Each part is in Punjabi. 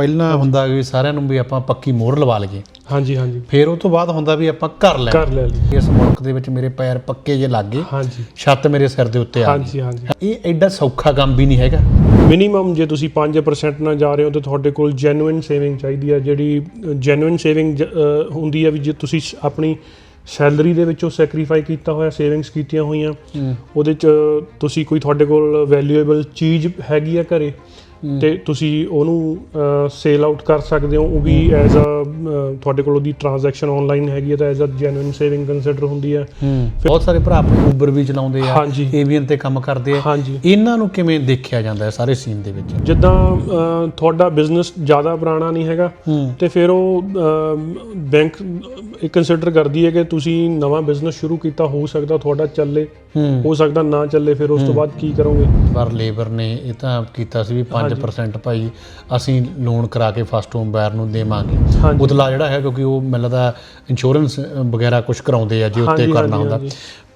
ਪਹਿਲਾਂ ਹੁੰਦਾ ਵੀ ਸਾਰਿਆਂ ਨੂੰ ਵੀ ਆਪਾਂ ਪੱਕੀ ਮੋਹਰ ਲਵਾ ਲਈਏ। ਹਾਂਜੀ ਹਾਂਜੀ। ਫਿਰ ਉਹ ਤੋਂ ਬਾਅਦ ਹੁੰਦਾ ਵੀ ਆਪਾਂ ਘਰ ਲੈ ਕਰ ਲੈ ਲਈ ਇਸ ਮੁਲਕ ਦੇ ਵਿੱਚ ਮੇਰੇ ਪੈਰ ਪੱਕੇ ਜੇ ਲੱਗ ਗਏ। ਹਾਂਜੀ। ਛੱਤ ਮੇਰੇ ਸਿਰ ਦੇ ਉੱਤੇ ਆ ਗਈ। ਹਾਂਜੀ ਹਾਂਜੀ। ਇਹ ਐਡਾ ਸੌਖਾ ਕੰਮ ਵੀ ਨਹੀਂ ਹੈਗਾ। ਮਿਨੀਮਮ ਜੇ ਤੁਸੀਂ 5% ਨਾਲ ਜਾ ਰਹੇ ਹੋ ਤਾਂ ਤੁਹਾਡੇ ਕੋਲ ਜੈਨੂਇਨ ਸੇਵਿੰਗ ਚਾਹੀਦੀ ਹੈ ਜਿਹੜੀ ਜੈਨੂਇਨ ਸੇਵਿੰਗ ਹੁੰਦੀ ਹੈ ਵੀ ਜੇ ਤੁਸੀਂ ਸ- ਆਪਣੀ ਸੈਲਰੀ ਦੇ ਵਿੱਚੋਂ ਸੈਕਰੀਫਾਈ ਕੀਤਾ ਹੋਇਆ ਸੇਵਿੰਗਸ ਕੀਤੀਆਂ ਹੋਈਆਂ ਉਹਦੇ ਚ ਤੁਸੀਂ ਕੋਈ ਤੁਹਾਡੇ ਕੋਲ ਵੈਲਿਊਏਬਲ ਚੀਜ਼ ਹੈਗੀ ਆ ਘਰੇ ਤੇ ਤੁਸੀਂ ਉਹਨੂੰ ਸੇਲ ਆਊਟ ਕਰ ਸਕਦੇ ਹੋ। ਉਹ ਵੀ ਐਜ਼ ਅ ਤੁਹਾਡੇ ਕੋਲ ਉਹਦੀ ਟ੍ਰਾਂਜੈਕਸ਼ਨ ਆਨਲਾਈਨ ਹੈਗੀ ਹੈ ਤਾਂ ਐਜ਼ ਅ ਜੈਨੂਇਨ ਸੇਵਿੰਗ ਕੰਸੀਡਰ ਹੁੰਦੀ ਹੈ। ਬਹੁਤ ਸਾਰੇ ਭਰਾ ਉਬਰ ਵੀ ਚਲਾਉਂਦੇ ਆ ਹਾਂਜੀ। ਏਵੀਐਨ ਤੇ ਕੰਮ ਕਰਦੇ ਆ। ਇਹਨਾਂ ਨੂੰ ਕਿਵੇਂ ਦੇਖਿਆ ਜਾਂਦਾ ਹੈ ਸਾਰੇ ਸੀਨ ਦੇ ਵਿੱਚ? ਜਿੱਦਾਂ ਤੁਹਾਡਾ ਬਿਜ਼ਨਸ ਜ਼ਿਆਦਾ ਪੁਰਾਣਾ ਨਹੀਂ ਹੈਗਾ ਤੇ ਫਿਰ ਉਹ ਬੈਂਕ ਇਹ ਕੰਸੀਡਰ ਕਰਦੀ ਹੈ ਕਿ ਤੁਸੀਂ ਨਵਾਂ ਬਿਜ਼ਨਸ ਸ਼ੁਰੂ ਕੀਤਾ ਹੋ ਸਕਦਾ ਤੁਹਾਡਾ ਚੱਲੇ। ਹੂੰ। ਸਕਦਾ ਨਾ ਚੱਲੇ ਫਿਰ ਉਸ ਤੋਂ ਬਾਅਦ ਕੀ ਕਰੋਗੇ? ਪਰ ਲੇਬਰ ਨੇ ਇਹ ਤਾਂ ਕੀਤਾ ਸੀ ਵੀ 5% ਭਾਈ ਅਸੀਂ ਲੋਨ ਕਰਾ ਕੇ ਫਸਟ ਹੋਮ ਬਾਇਰ ਨੂੰ ਦੇਵਾਂਗੇ। ਉਤਲਾ ਜਿਹੜਾ ਹੈ ਕਿਉਂਕਿ ਉਹ ਮੈਨੂੰ ਲੱਗਦਾ ਇੰਸ਼ੋਰੈਂਸ ਵਗੈਰਾ ਕੁਝ ਕਰਾਉਂਦੇ ਆ ਜੇ ਉੱਤੇ ਕਰਨਾ ਹੁੰਦਾ। ਹਾਂਜੀ।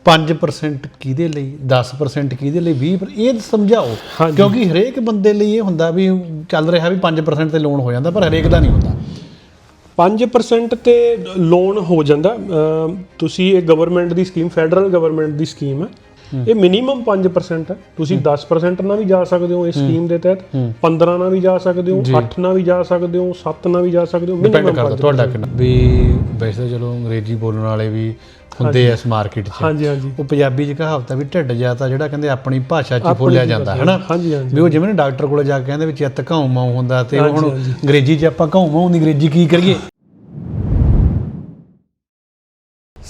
5% ਕਿਹਦੇ ਲਈ? 10% ਕਿਹਦੇ ਲਈ? 20% ਇਹ ਸਮਝਾਓ। ਕਿਉਂਕਿ ਹਰੇਕ ਬੰਦੇ ਲਈ ਇਹ ਹੁੰਦਾ ਵੀ ਚੱਲ ਰਿਹਾ ਵੀ 5% ਤੇ ਲੋਨ ਹੋ ਜਾਂਦਾ ਪਰ ਹਰੇਕ ਦਾ ਨਹੀਂ ਹੁੰਦਾ। 5% ਤੇ ਲੋਨ ਹੋ ਜਾਂਦਾ। ਤੁਸੀਂ ਇਹ ਗਵਰਨਮੈਂਟ ਦੀ ਸਕੀਮ ਫੈਡਰਲ ਗਵਰਨਮੈਂਟ ਦੀ ਸਕੀਮ ਹੈ। ਇਹ ਮਿਨੀਮਮ 5% ਹੈ। ਤੁਸੀਂ 10% ਨਾਲ ਵੀ ਜਾ ਸਕਦੇ ਹੋ ਇਸ ਸਕੀਮ ਦੇ ਤਹਿਤ। 15 ਨਾਲ ਵੀ ਜਾ ਸਕਦੇ ਹੋ 8 ਨਾਲ ਵੀ ਜਾ ਸਕਦੇ ਹੋ 7 ਨਾਲ ਵੀ ਜਾ ਸਕਦੇ ਹੋ ਡਿਪੈਂਡ minimum ਕਰਦਾ 5% ਤੁਹਾਡਾ ਕਿੰਨਾ। ਵੀ ਵੈਸੇ ਚਲੋ ਅੰਗਰੇਜ਼ੀ ਬੋਲਣ ਵਾਲੇ ਵੀ ਹੁੰਦੇ ਆ ਇਸ ਮਾਰਕੀਟ 'ਚ। ਹਾਂਜੀ ਹਾਂਜੀ। ਉਹ ਪੰਜਾਬੀ 'ਚ ਕਹਾਵਤ ਵੀ ਢਿੱਡ ਜਾ ਤਾਂ ਜਿਹੜਾ ਕਹਿੰਦੇ ਆਪਣੀ ਭਾਸ਼ਾ 'ਚ ਬੋਲਿਆ ਜਾਂਦਾ ਹੈ ਨਾ ਹਾਂਜੀ ਹਾਂਜੀ। ਵੀ ਉਹ ਜਿਵੇਂ ਨਾ ਡਾਕਟਰ ਕੋਲ ਜਾ ਕੇ ਕਹਿੰਦੇ ਵੀ ਚਿੱਤ ਘਾਉ ਮਾਉ ਹੁੰਦਾ ਤੇ ਹੁਣ। ਅੰਗਰੇਜ਼ੀ 'ਚ ਆਪਾਂ ਘਾਉ ਮਾਉ ਦੀ ਅੰਗਰੇਜ਼ੀ ਕੀ ਕਰੀਏ?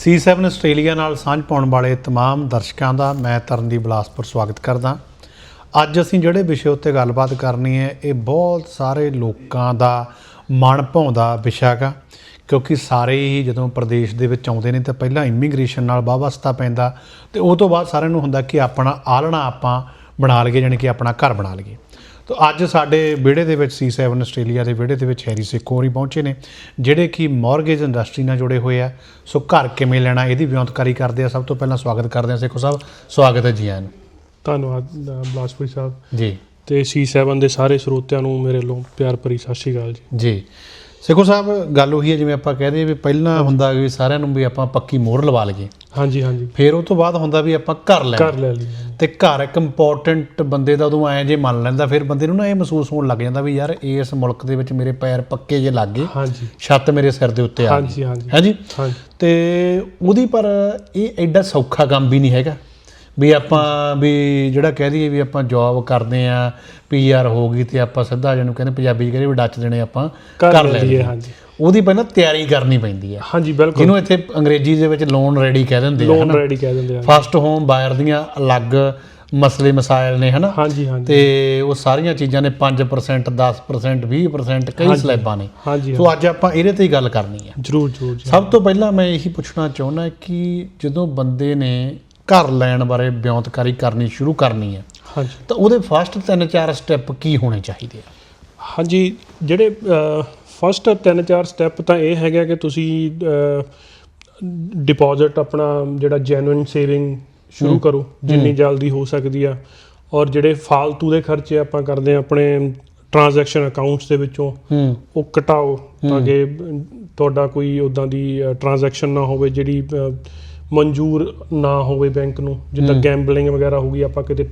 C7 ਆਸਟ੍ਰੇਲੀਆ ਨਾਲ ਸਾਂਝ ਪਾਉਣ ਵਾਲੇ तमाम ਦਰਸ਼ਕਾਂ ਦਾ ਮੈਂ ਤਰਨਦੀਪ ਬਲਾਸਪੁਰ ਸਵਾਗਤ ਕਰਦਾ ਅੱਜ ਅਸੀਂ ਜਿਹੜੇ ਵਿਸ਼ੇ ਉੱਤੇ ਗੱਲਬਾਤ ਕਰਨੀ ਹੈ ਇਹ ਬਹੁਤ ਸਾਰੇ ਲੋਕਾਂ ਦਾ ਮਨ ਭਾਉਂਦਾ ਵਿਸ਼ਾ ਹੈਗਾ ਕਿਉਂਕਿ ਸਾਰੇ ਹੀ ਜਦੋਂ ਪ੍ਰਦੇਸ਼ ਦੇ ਵਿੱਚ ਆਉਂਦੇ ਨੇ ਤਾਂ ਪਹਿਲਾਂ ਇਮੀਗ੍ਰੇਸ਼ਨ ਨਾਲ ਵਾਵਸਤਾ ਪੈਂਦਾ ਤੇ ਉਹ ਤੋਂ ਬਾਅਦ ਸਾਰਿਆਂ ਨੂੰ ਹੁੰਦਾ ਕਿ ਆਪਣਾ ਆਲਣਾ ਆਪਾਂ ਬਣਾ ਲਈਏ ਜਾਣੀ ਕਿ ਆਪਣਾ ਘਰ ਬਣਾ ਲਈਏ। ਤੋ ਅੱਜ ਸਾਡੇ ਵਿਹੜੇ ਦੇ ਵਿੱਚ C7 ਆਸਟ੍ਰੇਲੀਆ ਦੇ ਵਿਹੜੇ ਦੇ ਵਿੱਚ ਹੈਰੀ ਸੇਖੋ ਹੋਰੀ ਪਹੁੰਚੇ ਨੇ ਜਿਹੜੇ ਕਿ ਮਾਰਗੇਜ ਇੰਡਸਟਰੀ ਨਾਲ ਜੁੜੇ ਹੋਏ ਆ। ਸੋ ਘਰ ਕਿਵੇਂ ਲੈਣਾ ਇਹਦੀ ਵਿਉਂਤਕਾਰੀ ਕਰਦੇ ਆ। ਸਭ ਤੋਂ ਪਹਿਲਾਂ ਸਵਾਗਤ ਕਰਦੇ ਆ ਸੇਖੋ ਸਾਹਿਬ। ਸਵਾਗਤ ਹੈ ਜੀ ਆਇਆਂ ਨੂੰ। ਧੰਨਵਾਦ ਬਲਾਸਪੁਰੀ ਸਾਹਿਬ। ਜੀ। ਤੇ C7 ਦੇ ਸਾਰੇ ਸਰੋਤਿਆਂ ਨੂੰ ਮੇਰੇ ਵੱਲੋਂ ਪਿਆਰ ਭਰੀ ਸਤਿ ਸ਼੍ਰੀ ਅਕਾਲ ਜੀ। ਜੀ। ਸੇਖੋ ਸਾਹਿਬ ਗੱਲ ਉਹੀ ਹੈ ਜਿਵੇਂ ਆਪਾਂ ਕਹਦੇ ਵੀ ਪਹਿਲਾਂ ਹੁੰਦਾ ਵੀ ਸਾਰਿਆਂ ਨੂੰ ਵੀ ਆਪਾਂ ਪੱਕੀ ਮੋਹਰ ਲਵਾ ਲਈਏ। ਹਾਂਜੀ ਹਾਂਜੀ। ਫਿਰ ਉਹ ਤੋਂ ਬਾਅਦ ਹੁੰਦਾ ਵੀ ਆਪਾਂ ਘਰ ਲੈਣਾ ਕਰ ਲੈ ਲਈ ਤੇ ਘਰ ਇੱਕ ਇੰਪੋਰਟੈਂਟ ਬੰਦੇ ਦਾ ਉਦੋਂ ਐ ਜੇ ਮੰਨ ਲੈਂਦਾ ਫਿਰ ਬੰਦੇ ਨੂੰ ਨਾ ਇਹ ਮਹਿਸੂਸ ਹੋਣ ਲੱਗ ਜਾਂਦਾ ਵੀ ਯਾਰ ਇਸ ਮੁਲਕ ਦੇ ਵਿੱਚ ਮੇਰੇ ਪੈਰ ਪੱਕੇ ਜੇ ਲੱਗ ਗਏ ਹਾਂਜੀ। ਛੱਤ ਮੇਰੇ ਸਿਰ ਦੇ ਉੱਤੇ ਆ ਗਈ। ਹਾਂਜੀ ਹਾਂਜੀ। ਹੈ ਜੀ? ਹਾਂਜੀ। ਤੇ ਉਹਦੀ ਪਰ ਇਹ ਐਡਾ ਸੌਖਾ ਕੰਮ ਵੀ ਨਹੀਂ ਹੈਗਾ। ਵੀ ਆਪਾਂ ਵੀ ਜਿਹੜਾ ਕਹਿ ਦਈਏ ਵੀ ਆਪਾਂ ਜੌਬ ਕਰਦੇ ਆ ਪੀਆਰ ਹੋ ਗਈ ਤੇ ਆਪਾਂ ਸਿੱਧਾ ਜਿਹਨੂੰ ਕਹਿੰਦੇ ਪੰਜਾਬੀ ਚ ਕਹਿੰਦੇ ਵੀ ਡੱਚ ਦੇਣੇ ਆਪਾਂ ਕਰ ਲੈਂਦੇ ਹਾਂਜੀ। ਉਹਦੀ ਪਹਿਲਾਂ ਤਿਆਰੀ ਕਰਨੀ ਪੈਂਦੀ ਹੈ ਹਾਂਜੀ ਬਿਲਕੁਲ। ਜਿਹਨੂੰ ਇੱਥੇ ਅੰਗਰੇਜ਼ੀ ਦੇ ਵਿੱਚ ਲੋਨ ਰੈਡੀ ਕਹਿ ਦਿੰਦੇ ਆ ਲੋਨ ਰੈਡੀ ਕਹਿ ਦਿੰਦੇ ਆ। ਫਸਟ ਹੋਮ ਬਾਇਰ ਦੀਆਂ ਅਲੱਗ ਮਸਲੇ ਮਸਾਇਲ ਨੇ ਹਨਾ। ਹਾਂਜੀ ਹਾਂਜੀ। ਤੇ ਉਹ ਸਾਰੀਆਂ ਚੀਜ਼ਾਂ ਨੇ 5% 10% 20% ਕਈ ਸਲੈਬਾਂ ਨੇ। ਸੋ ਅੱਜ ਆਪਾਂ ਇਹਦੇ ਤੇ ਹੀ ਗੱਲ ਕਰਨੀ ਹੈ ਜਰੂਰ ਜਰੂਰ। ਸਭ ਤੋਂ ਪਹਿਲਾਂ ਮੈਂ ਇਹੀ ਪੁੱਛਣਾ ਚਾਹੁੰਦਾ ਕਿ ਜਦੋਂ ਬੰਦੇ ਨੇ ਘਰ ਲੈਣ ਬਾਰੇ ਬਿਉਂਤਕਾਰੀ ਕਰਨੀ ਸ਼ੁਰੂ ਕਰਨੀ ਹੈ। ਹਾਂਜੀ। ਤਾਂ ਉਹਦੇ ਫਸਟ ਤਿੰਨ ਚਾਰ ਸਟੈਪ ਕੀ ਹੋਣੇ ਚਾਹੀਦੇ ਆ? ਹਾਂਜੀ ਜਿਹੜੇ ਫਸਟ ਤਿੰਨ ਚਾਰ ਸਟੈਪ ਤਾਂ ਇਹ ਹੈਗਾ ਕਿ ਤੁਸੀਂ ਡਿਪੋਜ਼ਿਟ ਆਪਣਾ ਜਿਹੜਾ ਜੈਨੂਇਨ ਸੇਵਿੰਗ ਸ਼ੁਰੂ ਕਰੋ ਜਿੰਨੀ ਜਲਦੀ ਹੋ ਸਕਦੀ ਆ। ਔਰ ਜਿਹੜੇ ਫਾਲਤੂ ਦੇ ਖਰਚੇ ਆਪਾਂ ਕਰਦੇ ਆ ਆਪਣੇ ਟ੍ਰਾਂਜੈਕਸ਼ਨ ਅਕਾਊਂਟਸ ਦੇ ਵਿੱਚੋਂ ਉਹ ਘਟਾਓ ਤਾਂ ਕਿ ਤੁਹਾਡਾ ਕੋਈ ਉਦਾਂ ਦੀ ਟ੍ਰਾਂਜੈਕਸ਼ਨ ਨਾ ਹੋਵੇ ਜਿਹੜੀ ਮਨਜ਼ੂਰ ਨਾ ਹੋਵੇ ਬੈਂਕ ਨੂੰ ਜਿੱਦਾਂ ਗੈਂਬਲਿੰਗ ਵਗੈਰਾ ਹੋ ਗਈ ਆਪਾਂ ਕਿਤੇ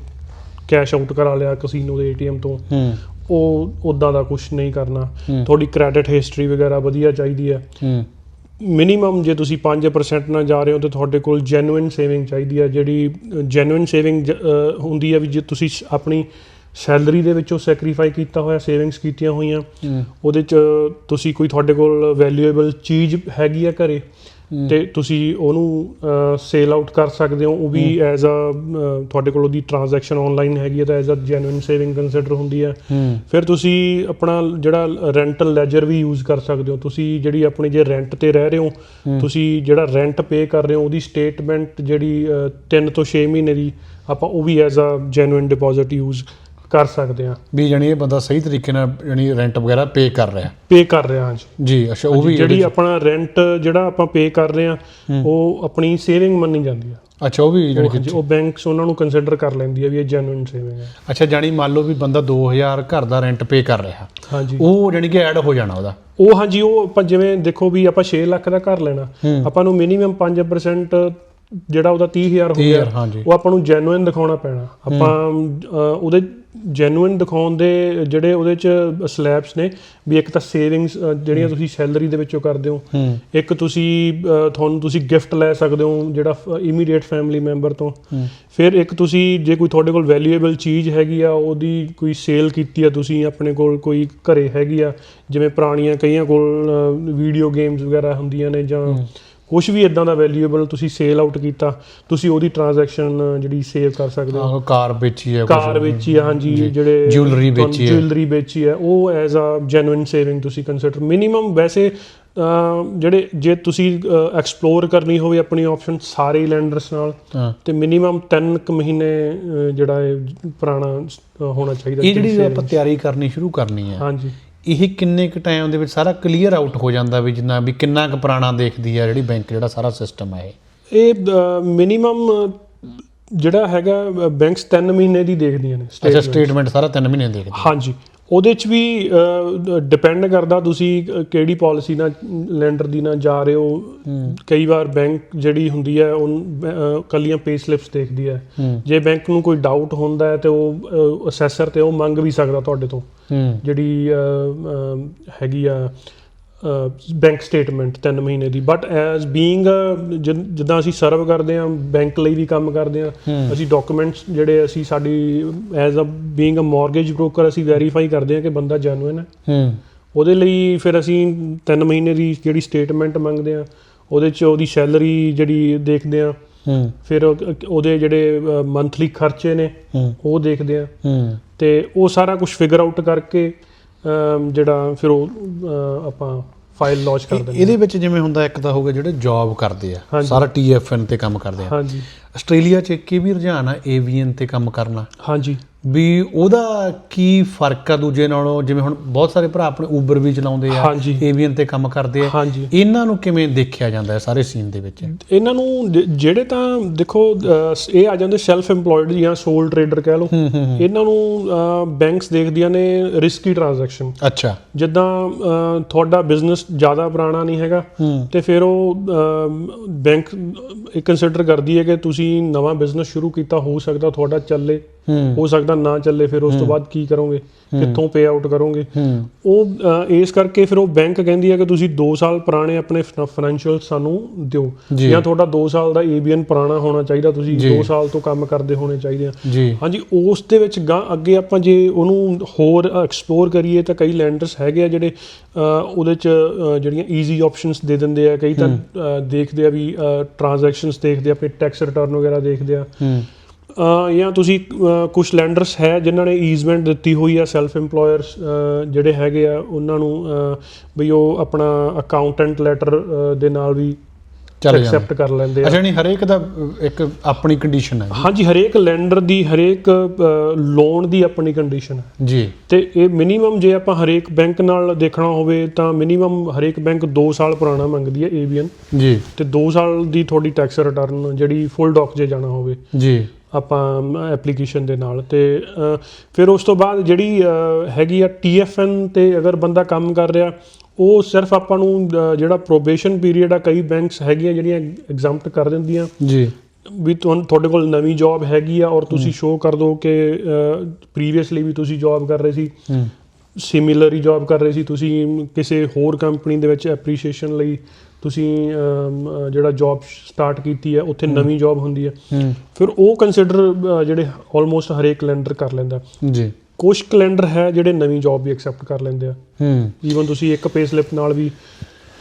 ਕੈਸ਼ ਆਊਟ ਕਰਾ ਲਿਆ ਕਸੀਨੋ ਦੇ ਏਟੀਐਮ ਤੋਂ ਉਹ ਉਦਾਂ ਦਾ ਕੁਝ ਨਹੀਂ ਕਰਨਾ। ਤੁਹਾਡੀ ਕ੍ਰੈਡਿਟ ਹਿਸਟਰੀ ਵਗੈਰਾ ਵਧੀਆ ਚਾਹੀਦੀ ਹੈ। ਮਿਨੀਮਮ ਜੇ ਤੁਸੀਂ 5% ਨਾਲ ਜਾ ਰਹੇ ਹੋ ਤਾਂ ਤੁਹਾਡੇ ਕੋਲ ਜੈਨੂਇਨ ਸੇਵਿੰਗ ਚਾਹੀਦੀ ਹੈ। ਜਿਹੜੀ ਜੈਨੂਇਨ ਸੇਵਿੰਗ ਹੁੰਦੀ ਹੈ ਵੀ ਜੇ ਤੁਸੀਂ ਆਪਣੀ ਸੈਲਰੀ ਦੇ ਵਿੱਚੋਂ ਸੈਕਰੀਫਾਈ ਕੀਤਾ ਹੋਇਆ ਸੇਵਿੰਗਸ ਕੀਤੀਆਂ ਹੋਈਆਂ ਉਹਦੇ ਚ ਤੁਸੀਂ ਕੋਈ ਤੁਹਾਡੇ ਕੋਲ ਵੈਲਿਊਏਬਲ ਚੀਜ਼ ਹੈਗੀ ਆ ਘਰੇ? ਤੇ ਤੁਸੀਂ ਉਹਨੂੰ ਸੇਲ ਆਊਟ ਕਰ ਸਕਦੇ ਹੋ। ਉਹ ਵੀ ਐਜ਼ ਅ ਤੁਹਾਡੇ ਕੋਲ ਉਹਦੀ ਟ੍ਰਾਂਜੈਕਸ਼ਨ ਆਨਲਾਈਨ ਹੈਗੀ ਹੈ ਤਾਂ ਐਜ਼ ਅ ਜੈਨੂਇਨ ਸੇਵਿੰਗ ਕੰਸੀਡਰ ਹੁੰਦੀ ਹੈ। ਫਿਰ ਤੁਸੀਂ ਆਪਣਾ ਜਿਹੜਾ ਰੈਂਟਲ ਲੈਜਰ ਵੀ ਯੂਜ਼ ਕਰ ਸਕਦੇ ਹੋ। ਤੁਸੀਂ ਜਿਹੜੀ ਆਪਣੀ ਜੇ ਰੈਂਟ ਤੇ ਰਹਿ ਰਹੇ ਹੋ ਤੁਸੀਂ ਜਿਹੜਾ ਰੈਂਟ ਪੇ ਕਰ ਰਹੇ ਹੋ ਉਹਦੀ ਸਟੇਟਮੈਂਟ ਜਿਹੜੀ 3 ਤੋਂ 6 ਮਹੀਨੇ ਦੀ ਆਪਾਂ ਉਹ ਵੀ as a genuine deposit use ਕਰ ਸਕਦੇ ਆ ਵੀ ਜਾਣੀ ਇਹ ਬੰਦਾ ਸਹੀ ਤਰੀਕੇ ਨਾਲ ਜਾਣੀ ਰੈਂਟ ਵਗੈਰਾ ਪੇ ਕਰ ਰਿਹਾ। ਪੇ ਕਰ ਰਹੇ ਹਾਂ ਜੀ ਜੀ ਅੱਛਾ ਉਹ ਵੀ ਜਿਹੜੀ ਆਪਣਾ ਰੈਂਟ ਜਿਹੜਾ ਆਪਾਂ ਪੇ ਕਰ ਰਹੇ ਆ ਉਹ ਆਪਣੀ ਸੇਵਿੰਗ ਮੰਨੀ ਜਾਂਦੀ ਆ। ਅੱਛਾ ਉਹ ਵੀ ਕਿ ਹਾਂਜੀ, ਉਹ ਬੈਂਕਸ ਉਹਨਾਂ ਨੂੰ ਕੰਸੀਡਰ ਕਰ ਲੈਂਦੀ ਆ ਵੀ ਇਹ ਜੈਨੂਇਨ ਸੇਵਿੰਗ ਹੈ ਅੱਛਾ ਜਾਣੀ ਮੰਨ ਲਓ ਵੀ ਬੰਦਾ 2000 ਘਰ ਦਾ ਰੈਂਟ ਪੇ ਕਰ ਰਿਹਾ। ਹਾਂਜੀ। ਉਹ ਜਾਣੀ ਕਿ ਐਡ ਹੋ ਜਾਣਾ ਉਹਦਾ। ਉਹ ਹਾਂਜੀ ਉਹ ਆਪਾਂ ਜਿਵੇਂ ਦੇਖੋ ਵੀ ਆਪਾਂ 6 ਲੱਖ ਦਾ ਘਰ ਲੈਣਾ। ਆਪਾਂ ਨੂੰ ਮਿਨੀਮਮ 5% ਜਿਹੜਾ ਉਹਦਾ 30000 ਹੋ ਗਿਆ 30000 ਹਾਂਜੀ। ਉਹ ਆਪਾਂ ਨੂੰ ਜੈਨੂਇਨ ਦਿਖਾਉਣਾ ਪੈਣਾ। ਆਪਾਂ ਉਹਦੇ ਜੈਨੂਇਨ ਦਿਖਾਉਣ ਦੇ ਜਿਹੜੇ ਉਹਦੇ ਚ ਸਲੈਬਸ ਨੇ ਵੀ ਇੱਕ ਤਾਂ ਸੇਵਿੰਗਸ ਜਿਹੜੀਆਂ ਤੁਸੀਂ ਸੈਲਰੀ ਦੇ ਵਿੱਚੋਂ ਕਰਦੇ ਹੋ ਇੱਕ ਤੁਸੀਂ ਤੁਹਾਨੂੰ ਤੁਸੀਂ ਗਿਫਟ ਲੈ ਸਕਦੇ ਹੋ ਜਿਹੜਾ ਇਮੀਡੀਏਟ ਫੈਮਿਲੀ ਮੈਂਬਰ ਤੋਂ। ਫਿਰ ਇੱਕ ਤੁਸੀਂ ਜੇ ਕੋਈ ਤੁਹਾਡੇ ਕੋਲ ਵੈਲਿਊਏਬਲ ਚੀਜ਼ ਹੈਗੀ ਆ ਉਹਦੀ ਕੋਈ ਸੇਲ ਕੀਤੀ ਆ ਤੁਸੀਂ ਆਪਣੇ ਕੋਲ ਕੋਈ ਘਰੇ ਹੈਗੀ ਆ ਜਿਵੇਂ ਪੁਰਾਣੀਆਂ ਕਈਆਂ ਕੋਲ ਵੀਡੀਓ ਗੇਮਸ ਵਗੈਰਾ ਹੁੰਦੀਆਂ ਨੇ ਜਾਂ ਕੁਝ ਵੀ ਇਦਾਂ ਦਾ ਵੈਲਿਊਏਬਲ ਤੁਸੀਂ ਸੇਲ ਆਊਟ ਕੀਤਾ ਤੁਸੀਂ ਉਹਦੀ ਟ੍ਰਾਂਜੈਕਸ਼ਨ ਜਿਹੜੀ ਸੇਵ ਕਰ ਸਕਦੇ ਹੋ। ਕਾਰ ਵੇਚੀ ਹੈ ਕਾਰ ਵੇਚੀ ਆ ਹਾਂਜੀ ਜਿਹੜੇ Jewelry ਵੇਚੀ ਹੈ। ਜੁਐਲਰੀ ਵੇਚੀ ਹੈ ਉਹ ਐਜ਼ ਅ ਜੈਨੂਇਨ ਸੇਵਿੰਗ ਤੁਸੀਂ ਕੰਸੀਡਰ ਮਿਨੀਮਮ ਵੈਸੇ ਜਿਹੜੇ ਜੇ ਤੁਸੀਂ ਐਕਸਪਲੋਰ ਕਰਨੀ ਹੋਵੇ ਆਪਣੀ ਆਪਸ਼ਨ ਸਾਰੇ ਲੈਂਡਰਸ ਨਾਲ ਹਾਂ। ਤੇ ਮਿਨੀਮਮ 3 ਕੁ ਮਹੀਨੇ ਜਿਹੜਾ ਇਹ ਪੁਰਾਣਾ ਹੋਣਾ ਚਾਹੀਦਾ ਇਹ ਜਿਹੜੀ। ਆਪਾਂ ਤਿਆਰੀ ਕਰਨੀ ਸ਼ੁਰੂ ਕਰਨੀ ਹੈ ਹਾਂਜੀ। ਇਹ ਕਿੰਨੇ ਕੁ ਟਾਈਮ ਦੇ ਵਿੱਚ ਸਾਰਾ ਕਲੀਅਰ ਆਊਟ ਹੋ ਜਾਂਦਾ ਵੀ ਜਿੰਨਾ ਵੀ ਕਿੰਨਾ ਕੁ ਪੁਰਾਣਾ ਦੇਖਦੀ ਹੈ ਜਿਹੜੀ ਬੈਂਕ ਜਿਹੜਾ ਸਾਰਾ ਸਿਸਟਮ ਹੈ ਇਹ? ਮਿਨੀਮਮ ਜਿਹੜਾ ਹੈਗਾ ਬੈਂਕਸ 3 ਮਹੀਨੇ ਦੀ ਦੇਖਦੀਆਂ ਨੇ ਅੱਛਾ। ਸਟੇਟਮੈਂਟ ਸਾਰਾ 3 ਮਹੀਨੇ ਦੇਖਦੀ ਹਾਂਜੀ। ਉਹਦੇ ਚ ਵੀ ਡਿਪੈਂਡ ਕਰਦਾ ਤੁਸੀਂ ਕਿਹੜੀ ਪਾਲਿਸੀ ਨਾਲ ਲੈਂਡਰ ਦੀ ਨਾਲ ਜਾ ਰਹੇ ਹੋ। ਕਈ ਵਾਰ ਬੈਂਕ ਜਿਹੜੀ ਹੁੰਦੀ ਹੈ ਉਹ ਕੱਲੀਆਂ ਪੇ ਸਲਿਪਸ ਦੇਖਦੀ ਹੈ। ਜੇ ਬੈਂਕ ਨੂੰ ਕੋਈ ਡਾਊਟ ਹੁੰਦਾ ਹੈ ਤੇ ਉਹ ਅਸੈਸਰ ਤੇ ਉਹ ਮੰਗ ਵੀ ਸਕਦਾ ਤੁਹਾਡੇ ਤੋਂ। ਜਿਹੜੀ ਹੈਗੀ ਆ ਬੈਂਕ ਸਟੇਟਮੈਂਟ 3 ਮਹੀਨੇ ਦੀ। ਬਟ ਐਜ਼ ਬੀਇੰਗ ਜਿੱਦਾਂ ਅਸੀਂ ਸਰਵ ਕਰਦੇ ਹਾਂ ਬੈਂਕ ਲਈ ਵੀ ਕੰਮ ਕਰਦੇ ਹਾਂ ਅਸੀਂ ਡਾਕੂਮੈਂਟਸ ਜਿਹੜੇ ਅਸੀਂ ਸਾਡੀ as uh being uh mortgage broker ਅਸੀਂ ਵੈਰੀਫਾਈ ਕਰਦੇ ਹਾਂ ਕਿ ਬੰਦਾ ਜੈਨੂਇਨ ਹੈ। ਹੂੰ। ਉਹਦੇ ਲਈ ਫਿਰ ਅਸੀਂ 3 ਮਹੀਨੇ ਦੀ ਜਿਹੜੀ ਸਟੇਟਮੈਂਟ ਮੰਗਦੇ ਆ ਉਹਦੇ ਚ ਉਹਦੀ ਸੈਲਰੀ ਜਿਹੜੀ ਦੇਖਦੇ ਆ ਹੂੰ। ਫਿਰ ਉਹ- ਉਹਦੇ ਜਿਹੜੇ ਮੰਥਲੀ ਖਰਚੇ ਨੇ ਉਹ ਦੇਖਦੇ ਆ। ਹੂੰ। ਤੇ ਉਹ ਸਾਰਾ ਕੁਝ ਫਿਗਰ ਆਊਟ ਕਰਕੇ ਜਿਹੜਾ ਫਿਰ ਉਹ ਆਪਾਂ ਫਾਈਲ ਲਾਂਚ ਕਰ ਦਿੰਦੇ ਇਹਦੇ ਵਿੱਚ ਜਿਵੇਂ ਹੁੰਦਾ ਇੱਕ ਤਾਂ ਹੋਗਾ ਜਿਹੜੇ ਜੌਬ ਕਰਦੇ ਆ। ਸਾਰਾ ਟੀਐਫਐਨ ਤੇ ਕੰਮ ਕਰਦੇ ਆ। ਹਾਂਜੀ। ਆਸਟ੍ਰੇਲੀਆ 'ਚ ਇਹ ਵੀ ਰੁਝਾਨ ਆ ਏਵੀਐਨ ਤੇ ਕੰਮ ਕਰਨਾ। ਹਾਂਜੀ। ਵੀ ਉਹਦਾ ਕੀ ਫ਼ਰਕ ਆ ਦੂਜੇ ਨਾਲੋਂ? ਜਿਵੇਂ ਹੁਣ ਬਹੁਤ ਸਾਰੇ ਭਰਾ ਆਪਣੇ ਊਬਰ ਵੀ ਚਲਾਉਂਦੇ ਆ। ਏਵੀਐਨ ਤੇ ਕੰਮ ਕਰਦੇ ਆ। ਇਹਨਾਂ ਨੂੰ ਕਿਵੇਂ ਦੇਖਿਆ ਜਾਂਦਾ ਹੈ ਸਾਰੇ ਸੀਨ ਦੇ ਵਿੱਚ? ਇਹਨਾਂ ਨੂੰ ਜਿਹੜੇ ਤਾਂ ਦੇਖੋ ਇਹ ਆ ਜਾਂਦੇ ਸੈਲਫ EMPLOYED ਜਾਂ ਸੋਲ ਟ੍ਰੇਡਰ ਕਹਿ ਲਓ। ਇਹਨਾਂ ਨੂੰ ਬੈਂਕਸ ਦੇਖਦੀਆਂ ਨੇ ਰਿਸਕੀ ਟ੍ਰਾਂਜੈਕਸ਼ਨ ਅੱਛਾ। ਜਿੱਦਾਂ ਤੁਹਾਡਾ ਬਿਜ਼ਨਸ ਜ਼ਿਆਦਾ ਪੁਰਾਣਾ ਨਹੀਂ ਹੈਗਾ ਤੇ ਫਿਰ ਉਹ ਬੈਂਕ ਇਹ ਕੰਸੀਡਰ ਕਰਦੀ ਹੈ ਕਿ ਤੁਸੀਂ ਨਵਾਂ ਬਿਜ਼ਨਸ ਸ਼ੁਰੂ ਕੀਤਾ ਹੋ ਸਕਦਾ ਤੁਹਾਡਾ ਚੱਲੇ। ਹੂੰ। ਸਕਦਾ ਨਾ ਚੱਲੇ ਫਿਰ ਉਸ ਤੋਂ ਬਾਅਦ ਕੀ ਕਰੋਗੇ? ਕਿੱਥੋਂ ਪੇ ਆਊਟ ਕਰੋਗੇ? ਉਹ ਇਸ ਕਰਕੇ ਫਿਰ ਉਹ ਬੈਂਕ ਕਹਿੰਦੀ ਹੈ ਕਿ ਤੁਸੀਂ 2 ਸਾਲ ਪੁਰਾਣੇ ਆਪਣੇ ਫਾਈਨੈਂਸ਼ੀਅਲ ਸਾਨੂੰ ਦਿਓ। ਜੀ। ਤੁਹਾਡਾ 2 ਸਾਲ ਦਾ ਏਬੀਐਨ ਪੁਰਾਣਾ ਹੋਣਾ ਚਾਹੀਦਾ ਤੁਸੀਂ ਜੀ। 2 ਸਾਲ ਤੋਂ ਕੰਮ ਕਰਦੇ ਹੋਣੇ ਚਾਹੀਦੇ ਆ। ਹਾਂਜੀ ਉਸ ਦੇ ਵਿੱਚ ਅੱਗੇ ਆਪਾਂ ਜੇ ਉਹਨੂੰ ਹੋਰ ਐਕਸਪਲੋਰ ਕਰੀਏ ਤਾਂ ਕਈ ਲੈਂਡਰਸ ਹੈਗੇ ਆ ਜਿਹੜੇ ਉਹਦੇ ਚ ਜਿਹੜੀਆਂ ਈਜ਼ੀ ਆਪਸ਼ਨਸ ਦੇ ਦਿੰਦੇ ਆ। ਕਈ ਤਾਂ ਦੇਖਦੇ ਆ ਵੀ ਟ੍ਰਾਂਜੈਕਸ਼ਨਸ ਦੇਖਦੇ ਆ ਆਪਣੇ ਟੈਕਸ ਰਿਟਰਨ ਵਗੈਰਾ ਦੇਖਦੇ ਆ। ਜਾਂ ਤੁਸੀਂ ਕੁਝ ਲੈਂਡਰਸ ਹੈ ਜਿਨ੍ਹਾਂ ਨੇ ਈਜ਼ਮੈਂਟ ਦਿੱਤੀ ਹੋਈ ਆ ਸੈਲਫ EMPLOYERS ਜਿਹੜੇ ਹੈਗੇ ਆ ਉਹਨਾਂ ਨੂੰ ਵੀ ਉਹ ਆਪਣਾ ਅਕਾਊਂਟੈਂਟ ਲੈਟਰ ਦੇ ਨਾਲ ਵੀ ਚੱਲ ਐਕਸੈਪਟ ਕਰ ਲੈਂਦੇ ਆ। ਅੱਛਾ ਨਹੀਂ ਹਰੇਕ ਦਾ ਇੱਕ ਆਪਣੀ ਕੰਡੀਸ਼ਨ ਹੈ। ਹਾਂਜੀ ਹਰੇਕ ਲੈਂਡਰ ਦੀ ਹਰੇਕ ਲੋਨ ਦੀ ਆਪਣੀ ਕੰਡੀਸ਼ਨ ਹੈ। ਜੀ। ਤੇ ਇਹ ਮਿਨੀਮਮ ਜੇ ਆਪਾਂ ਹਰੇਕ ਬੈਂਕ ਨਾਲ ਦੇਖਣਾ ਹੋਵੇ ਤਾਂ ਮਿਨੀਮਮ ਹਰੇਕ ਬੈਂਕ 2 ਸਾਲ ਪੁਰਾਣਾ ਮੰਗਦੀ ਹੈ ਏਬੀਐਨ ਜੀ। ਤੇ 2 ਸਾਲ ਦੀ ਤੁਹਾਡੀ ਟੈਕਸ ਰਿਟਰਨ ਜਿਹੜੀ ਫੁੱਲ ਡੌਕ ਜੇ ਜਾਣਾ ਹੋਵੇ। ਜੀ। ਆਪਾਂ ਐਪਲੀਕੇਸ਼ਨ ਦੇ ਨਾਲ ਤੇ ਫਿਰ ਉਸ ਤੋਂ ਬਾਅਦ ਜਿਹੜੀ ਹੈਗੀ ਆ ਟੀਐਫਐਨ ਤੇ ਅਗਰ ਬੰਦਾ ਕੰਮ ਕਰ ਰਿਹਾ ਉਹ ਸਿਰਫ ਆਪਾਂ ਨੂੰ ਜਿਹੜਾ ਪ੍ਰੋਬੇਸ਼ਨ ਪੀਰੀਅਡ ਆ ਕਈ ਬੈਂਕਸ ਹੈਗੀਆਂ ਜਿਹੜੀਆਂ ਐਗਜ਼ਾਮਪਟ ਕਰ ਦਿੰਦੀਆਂ। ਜੀ। ਵੀ ਤੁਹਾਨੂੰ ਤੁਹਾਡੇ ਕੋਲ ਨਵੀਂ ਜੌਬ ਹੈਗੀ ਆ ਔਰ ਤੁਸੀਂ ਸ਼ੋਅ ਕਰ ਦਿਓ ਕਿ ਪ੍ਰੀਵੀਅਸਲੀ ਵੀ ਤੁਸੀਂ ਜੌਬ ਕਰ ਰਹੇ ਸੀ। ਸਿਮਿਲਰ ਹੀ ਜੌਬ ਕਰ ਰਹੇ ਸੀ ਤੁਸੀਂ ਕਿਸੇ ਹੋਰ ਕੰਪਨੀ ਦੇ ਵਿੱਚ ਐਪਰੀਸ਼ੀਏਸ਼ਨ ਲਈ। ਤੁਸੀਂ ਜਿਹੜਾ ਜੌਬ ਸਟਾਰਟ ਕੀਤੀ ਹੈ ਉੱਥੇ ਨਵੀਂ ਜੌਬ ਹੁੰਦੀ ਹੈ। ਹੂੰ। ਫਿਰ ਉਹ ਕੰਸੀਡਰ ਜਿਹੜੇ ਆਲਮੋਸਟ ਹਰੇਕ ਕੈਲੰਡਰ ਕਰ ਲੈਂਦਾ। ਜੀ। ਕੁਝ ਕੈਲੰਡਰ ਹੈ ਜਿਹੜੇ ਨਵੀਂ ਜੌਬ ਵੀ ਐਕਸੈਪਟ ਕਰ ਲੈਂਦੇ ਆ। ਹੂੰ। ਈਵਨ ਤੁਸੀਂ ਇੱਕ ਪੇ ਸਲਿਪ ਨਾਲ ਵੀ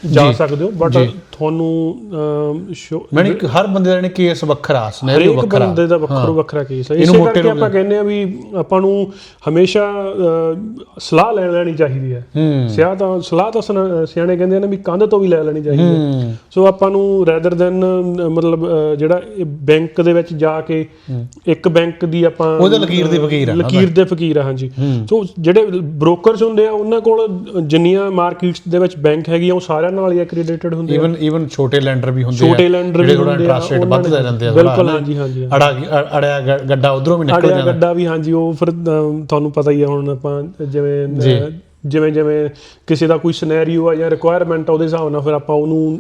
ਜਾ। ਸਕਦੇ ਹੋ ਬਟ। ਤੁਹਾਨੂੰ ਅਮ, ਸ਼ੋ- ਮੈਂ ਕਿ ਹਰ ਬੰਦੇ ਦਾ ਨੇ ਕੇਸ ਵੱਖਰਾ ਸਿਨੈਰੀਓ ਵੱਖਰਾ। ਬੰਦੇ ਦਾ ਵੱਖਰੋ ਵੱਖਰਾ ਕੇਸ ਹੈ। ਇਸੇ ਕਰਕੇ ਆਪਾਂ ਕਹਿੰਦੇ ਆ ਵੀ ਆਪਾਂ ਨੂੰ ਹਮੇਸ਼ਾ ਸਲਾਹ ਲੈ ਲੈਣੀ ਚਾਹੀਦੀ ਹੈ। ਸਿਆਹ ਤਾਂ ਸਲਾਹ ਤਾਂ ਸਿਆਣੇ ਕਹਿੰਦੇ ਨੇ ਵੀ ਕੰਧ ਤੋਂ ਵੀ ਲੈ ਲੈਣੀ ਚਾਹੀਦੀ ਹੈ। ਸੋ ਆਪਾਂ ਨੂੰ ਰੈਦਰ ਦੈਨ ਮਤਲਬ ਜਿਹੜਾ ਬੈਂਕ ਦੇ ਵਿੱਚ ਜਾ ਕੇ ਇੱਕ ਬੈਂਕ ਦੀ ਆਪਾਂ ਉਹਦੇ ਲਕੀਰ ਦੀ ਫਕੀਰ ਆ ਲਕੀਰ ਦੇ ਫਕੀਰ ਆ ਹਾਂਜੀ। ਸੋ ਜਿਹੜੇ ਬ੍ਰੋਕਰਸ ਹੁੰਦੇ ਆ ਉਹਨਾਂ ਕੋਲ ਜਿੰਨੀਆਂ ਮਾਰਕੀਟਸ ਦੇ ਵਿੱਚ ਬੈਂਕ ਹੈਗੀਆਂ ਉਹ ਸਾਰਿਆਂ ਨਾਲ ਹੀ ਐਕ੍ਰੀਡੇਟਡ ਹੁੰਦੇ ਆ। ਈਵਨ ਈਵਨ ਛੋਟੇ ਲੈਂਡਰ ਵੀ ਹੁੰਦੇ ਆ ਛੋਟੇ lender ਵੀ ਜਿਹੜੇ ਥੋੜਾ ਹੁੰਦੇ ਆ, ਇੰਟਰਸਟ ਰੇਟ ਵੱਧ ਨੇ- ਦੇ ਦਿੰਦੇ ਆ ਬਿਲਕੁਲ, ਹਾਂਜੀ, ਹਾਂਜੀ। ਅੜਾ ਅੜਿਆ ਗੱਡਾ ਉਧਰੋਂ ਵੀ ਨਿਕਲ ਅੜਿਆ ਜਾਂਦਾ। ਗੱਡਾ ਵੀ ਹਾਂਜੀ ਉਹ ਫਿਰ ਤੁਹਾਨੂੰ ਪਤਾ ਹੀ ਆ ਹੁਣ ਆਪਾਂ ਜਿਵੇਂ ਜੀ। ਜਿਵੇਂ ਜਿਵੇਂ ਕਿਸੇ ਦਾ ਕੋਈ ਸਿਨੈਰੀਓ ਆ ਜਾਂ ਰਿਕੁਆਇਰਮੈਂਟ ਆ ਉਹਦੇ ਹਿਸਾਬ ਨਾਲ ਫਿਰ ਆਪਾਂ ਉਹਨੂੰ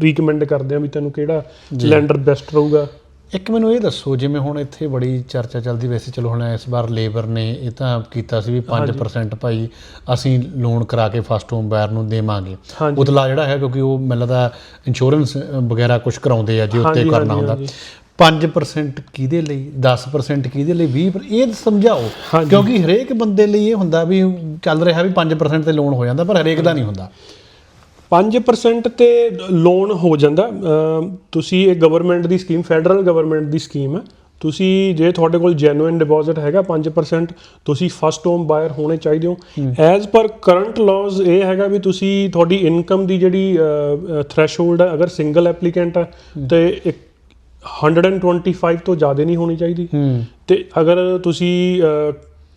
ਰੀਕਮੈਂਡ ਕਰਦੇ ਆ ਵੀ ਤੈਨੂੰ ਕਿਹੜਾ ਲੈਂਡਰ ਬੈਸਟ ਰਹੂਗਾ। ਇੱਕ ਮੈਨੂੰ ਇਹ ਦੱਸੋ ਜਿਵੇਂ ਹੁਣ ਇੱਥੇ ਬੜੀ ਚਰਚਾ ਚੱਲਦੀ ਵੈਸੇ ਚਲੋ ਹੁਣ ਇਸ ਵਾਰ ਲੇਬਰ ਨੇ ਇਹ ਤਾਂ ਕੀਤਾ ਸੀ ਵੀ 5% ਭਾਈ ਅਸੀਂ ਲੋਨ ਕਰਾ ਕੇ ਫਸਟ ਹੋਮ ਬਾਇਰ ਨੂੰ ਦੇਵਾਂਗੇ। ਉਤਲਾ ਜਿਹੜਾ ਹੈ ਕਿਉਂਕਿ ਉਹ ਮੈਨੂੰ ਲੱਗਦਾ ਇੰਸ਼ੋਰੈਂਸ ਵਗੈਰਾ ਕੁਝ ਕਰਾਉਂਦੇ ਆ ਜੇ ਉੱਤੇ ਕਰਨਾ ਹੁੰਦਾ। ਹਾਂਜੀ। 5% ਕਿਹਦੇ ਲਈ? 10% ਕਿਹਦੇ ਲਈ? 20% ਇਹ ਸਮਝਾਓ। ਕਿਉਂਕਿ ਹਰੇਕ ਬੰਦੇ ਲਈ ਇਹ ਹੁੰਦਾ ਵੀ ਚੱਲ ਰਿਹਾ ਵੀ 5% ਤੇ ਲੋਨ ਹੋ ਜਾਂਦਾ ਪਰ ਹਰੇਕ ਦਾ ਨਹੀਂ ਹੁੰਦਾ। 5% ਤੇ ਲੋਨ ਹੋ ਜਾਂਦਾ। ਤੁਸੀਂ ਇਹ ਗਵਰਨਮੈਂਟ ਦੀ ਸਕੀਮ ਫੈਡਰਲ ਗਵਰਨਮੈਂਟ ਦੀ ਸਕੀਮ ਹੈ। ਤੁਸੀਂ ਜੇ ਤੁਹਾਡੇ ਕੋਲ ਜੈਨੂਇਨ ਡਿਪੋਜ਼ਿਟ ਹੈਗਾ 5% ਤੁਸੀਂ ਫਸਟ ਹੋਮ ਬਾਇਰ ਹੋਣੇ ਚਾਹੀਦੇ ਹੋ। ਐਜ਼ ਪਰ ਕਰੰਟ ਲਾਜ਼ ਇਹ ਹੈਗਾ ਵੀ ਤੁਸੀਂ ਤੁਹਾਡੀ ਇਨਕਮ ਦੀ ਜਿਹੜੀ ਥ੍ਰੈਸ਼ਹੋਲਡ ਹੈ ਅਗਰ ਸਿੰਗਲ ਐਪਲੀਕੈਂਟ ਹੈ ਤੇ ਇੱਕ 125 ਤੋਂ ਜ਼ਿਆਦਾ ਨਹੀਂ ਹੋਣੀ ਚਾਹੀਦੀ। ਤੇ ਅਗਰ ਤੁਸੀਂ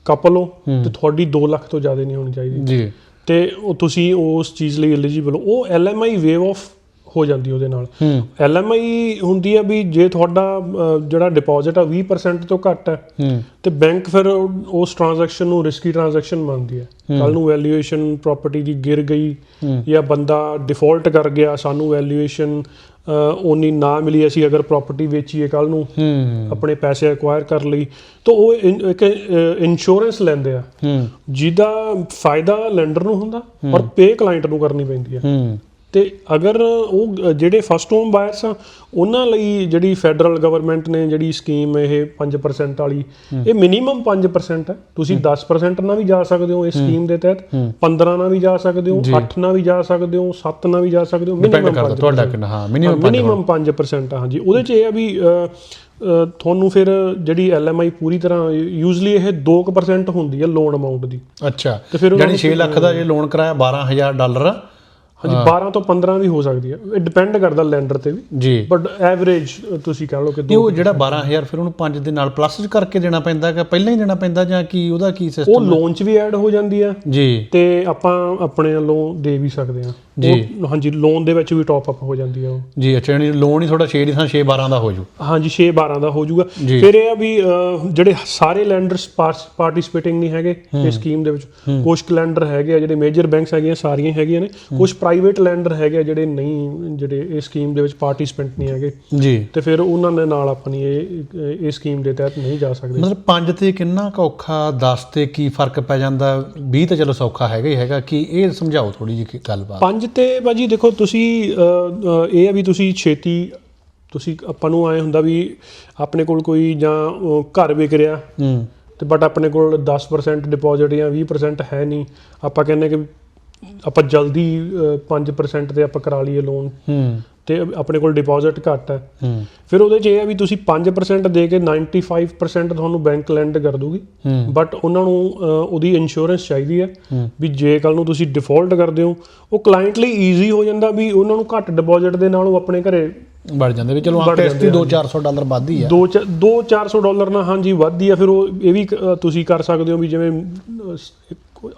ਕਪਲ ਹੋ ਤੇ ਤੁਹਾਡੀ 2 ਲੱਖ ਤੋਂ ਜ਼ਿਆਦਾ ਨਹੀਂ ਹੋਣੀ ਚਾਹੀਦੀ। ਜੀ। ਤੇ ਉਹ ਤੁਸੀਂ ਉਸ ਚੀਜ਼ ਲਈ ਐਲੀਜੀਬਲ ਉਹ ਐਲਐਮਆਈ ਵੇਵ ਆਫ ਹੋ ਜਾਂਦੀ ਉਹਦੇ ਨਾਲ। ਐਲਐਮਆਈ ਹੁੰਦੀ ਆ ਵੀ ਜੇ ਤੁਹਾਡਾ ਜਿਹੜਾ ਡਿਪੋਜ਼ਿਟ ਆ 20% ਤੋਂ ਘੱਟ ਹੈ ਤੇ ਬੈਂਕ ਫਿਰ ਉਸ ਟ੍ਰਾਂਜੈਕਸ਼ਨ ਨੂੰ ਰਿਸਕੀ ਟ੍ਰਾਂਜੈਕਸ਼ਨ ਮੰਨਦੀ ਹੈ। ਕੱਲ ਨੂੰ ਵੈਲਿਊਏਸ਼ਨ ਪ੍ਰਾਪਰਟੀ ਦੀ ਗਿਰ ਗਈ। ਜਾਂ ਬੰਦਾ ਡਿਫਾਲਟ ਕਰ ਗਿਆ ਸਾਨੂੰ ਵੈਲਿਊਏਸ਼ਨ ਉਨੀ ਨਾ ਮਿਲੀ ਅਸੀਂ ਅਗਰ ਪ੍ਰਾਪਰਟੀ ਵੇਚੀਏ ਕੱਲ ਨੂੰ ਆਪਣੇ ਪੈਸੇ ਐਕਵਾਇਰ ਕਰ ਲਈ ਤਾਂ ਉਹ ਇੱਕ ਇੰਸ਼ੋਰੈਂਸ ਲੈਂਦੇ ਆ। ਜਿਹਦਾ ਫਾਇਦਾ ਲੈਂਡਰ ਨੂੰ ਹੁੰਦਾ ਔਰ ਪੇ ਕਲਾਇੰਟ ਨੂੰ ਕਰਨੀ ਪੈਂਦੀ ਹੈ। ਹੂੰ ਤੇ ਅਗਰ ਉਹ ਜਿਹੜੇ ਫਸਟ ਹੋਮ ਬਾਇਰਸ ਆ ਉਹਨਾਂ ਲਈ ਜਿਹੜੀ ਫੈਡਰਲ ਗਵਰਨਮੈਂਟ ਨੇ ਜਿਹੜੀ ਸਕੀਮ ਇਹ 5% ਵਾਲੀ ਇਹ ਮਿਨੀਮਮ 5% ਹੈ। ਤੁਸੀਂ 10% ਨਾਲ ਵੀ ਜਾ ਸਕਦੇ ਹੋ ਇਸ ਸਕੀਮ ਦੇ ਤਹਿਤ। 15 ਨਾਲ ਵੀ ਜਾ ਸਕਦੇ ਹੋ 8 ਨਾਲ ਵੀ ਜਾ ਸਕਦੇ ਹੋ 7 ਨਾਲ ਵੀ ਜਾ ਸਕਦੇ ਹੋ ਮਿਨੀਮਮ ਕਰਦਾ ਤੁਹਾਡਾ ਕਿੰਨਾ ਹਾਂ ਮਿਨੀਮਮ ਮਿਨੀਮਮ 5% ਆ, ਹਾਂਜੀ। ਉਹਦੇ ਚ ਇਹ ਆ ਵੀ ਤੁਹਾਨੂੰ ਫਿਰ ਜਿਹੜੀ ਐਲਐਮਆਈ ਪੂਰੀ ਤਰ੍ਹਾਂ ਯੂਜ਼ਲੀ ਇਹ 2% ਹੁੰਦੀ ਹੈ ਲੋਨ ਅਮਾਉਂਟ ਦੀ। ਅੱਛਾ। ਤੇ ਫਿਰ ਉਹਨਾਂ ਜਾਨੀ 6 ਲੱਖ ਦਾ ਜੇ ਲੋਨ ਕਰਾਇਆ 12000 ਡਾਲਰ ਹਾਂਜੀ 12 ਤੋਂ 15 ਵੀ ਹੋ ਸਕਦੀ ਹੈ। ਇਹ ਡਿਪੈਂਡ ਕਰਦਾ ਲੈਂਡਰ ਤੇ ਵੀ। ਜੀ। ਬਟ ਐਵਰੇਜ ਤੁਸੀਂ ਕਹ ਲਓ ਕਿ ਉਹ ਜਿਹੜਾ 12000 ਫਿਰ ਉਹਨੂੰ 5 ਦੇ ਨਾਲ ਪਲੱਸ ਕਰਕੇ ਦੇਣਾ ਪੈਂਦਾ ਕਿ ਪਹਿਲਾਂ ਹੀ ਦੇਣਾ ਪੈਂਦਾ ਜਾਂ ਕੀ ਉਹਦਾ ਕੀ ਉਹ ਸਿਸਟਮ ਲੋਨ ਚ ਵੀ ਐਡ ਹੋ ਜਾਂਦੀ ਹੈ। ਜੀ। ਤੇ ਆਪਾਂ ਆਪਣੇ ਵੱਲੋਂ ਦੇ ਵੀ ਸਕਦੇ ਹਾਂ। ਜੀ। ਉਹ ਹਾਂਜੀ ਲੋਨ ਦੇ ਵਿੱਚ ਵੀ ਟਾਪ ਅਪ ਹੋ ਜਾਂਦੀ ਹੈ ਉਹ। ਜੀ ਅੱਛਾ ਯਾਨੀ ਲੋਨ ਹੀ ਥੋੜਾ 6 ਦੀ ਥਾਂ 6 12 ਦਾ ਹੋ ਜੂ। ਹਾਂਜੀ 6 12 ਦਾ ਹੋ ਜਾਊਗਾ ਜੀ। ਫਿਰ ਇਹ ਆ ਵੀ ਜਿਹੜੇ ਸਾਰੇ ਲੈਂਡਰਸ ਪਾਰਟਿਸਿਪੇਟਿੰਗ ਨਹੀਂ ਹੈਗੇ ਇਸ ਸਕੀਮ ਦੇ ਵਿੱਚ। ਕੁਝ ਲੈਂਡਰ ਹੈਗੇ ਆ ਜਿਹੜੇ ਮੇਜਰ ਬੈਂਕਸ ਹੈਗੀਆਂ ਸਾਰੀਆਂ ਹੈਗੀਆਂ ਨੇ। ਕੁਝ ਪ੍ਰਾਈਵੇਟ ਲੈਂਡਰ ਹੈਗੇ ਜਿਹੜੇ ਨਹੀਂ ਜਿਹੜੇ ਇਸ ਸਕੀਮ ਦੇ ਵਿੱਚ ਪਾਰਟਿਸਿਪੈਂਟ ਨਹੀਂ ਹੈਗੇ। ਜੀ। ਤੇ ਫਿਰ ਉਹਨਾਂ ਦੇ ਨਾਲ ਆਪਣੀ ਇਹ ਇਹ ਸਕੀਮ ਦੇ ਤਹਿਤ ਨਹੀਂ ਜਾ ਸਕਦੇ। ਮਤਲਬ 5 ਤੇ ਕਿੰਨਾ ਔਖਾ 10 ਤੇ ਕੀ ਫ਼ਰਕ ਪੈ ਜਾਂਦਾ? 20 ਤੇ ਚਲੋ ਸੌਖਾ ਹੈਗਾ ਹੀ ਹੈਗਾ ਕਿ ਇਹ ਸਮਝਾਓ ਥੋੜੀ ਜਿਹੀ ਗੱਲਬਾਤ? ਪੰਜ ਤੇ ਬਾਜੀ ਦੇਖੋ ਤੁਸੀਂ ਇਹ ਆ ਵੀ ਤੁਸੀਂ ਛੇਤੀ ਤੁਸੀਂ ਆਪਾਂ ਨੂੰ ਆਏ ਹੁੰਦਾ ਵੀ ਆਪਣੇ ਕੋਲ ਕੋਈ ਜਾਂ ਘਰ ਵਿਕ ਰਿਹਾ। ਹੂੰ। ਤੇ ਬਟ ਆਪਣੇ ਕੋਲ 10% ਡਿਪੋਜ਼ਿਟ ਜਾਂ 20% ਹੈ ਨਹੀਂ। ਆਪਾਂ ਕਹਿੰਦੇ ਕਿ ਆਪਾਂ ਜਲਦੀ ਅਹ, 5% ਤੇ ਆਪਾਂ ਕਰਾ ਲਈਏ ਲੋਨ ਹੂੰ। ਤੇ ਆਪਣੇ ਕੋਲ ਡਿਪੋਜ਼ਿਟ ਘੱਟ ਹੈ। ਹੂੰ। ਫਿਰ ਉਹਦੇ 'ਚ ਇਹ ਆ ਵੀ ਤੁਸੀਂ 5% ਦੇ ਕੇ 95% ਤੁਹਾਨੂੰ ਬੈਂਕ ਲੈਂਡ ਕਰ ਦੂਗੀ ਹੂੰ। ਬਟ ਉਹਨਾਂ ਨੂੰ ਉਹਦੀ ਇੰਸ਼ੋਰੈਂਸ ਚਾਹੀਦੀ ਹੈ ਹੂੰ। ਵੀ ਜੇ ਕੱਲ ਨੂੰ ਤੁਸੀਂ ਡਿਫਾਲਟ ਕਰਦੇ ਹੋ ਉਹ ਕਲਾਇੰਟ ਲਈ ਈਜ਼ੀ ਹੋ ਜਾਂਦਾ ਵੀ ਉਹਨਾਂ ਨੂੰ ਘੱਟ ਡਿਪੋਜ਼ਿਟ ਦੇ ਨਾਲ ਉਹ ਆਪਣੇ ਘਰੇ ਵੜ ਜਾਂਦੇ ਵੀ ਚਲੋ ਵੜ ਆਪ ਟੈਸਟ ਜਾਂਦੇ 2-400 ਡਾਲਰ ਵੱਧ ਹੀ ਆ 2 2 400 ਡਾਲਰ ਨਾਲ ਹਾਂਜੀ ਵੱਧਦੀ ਆ ਫਿਰ ਉਹ ਇਹ ਵੀ ਤੁਸੀਂ ਕਰ ਸਕਦੇ ਹੋ ਵੀ ਜਿਵੇਂ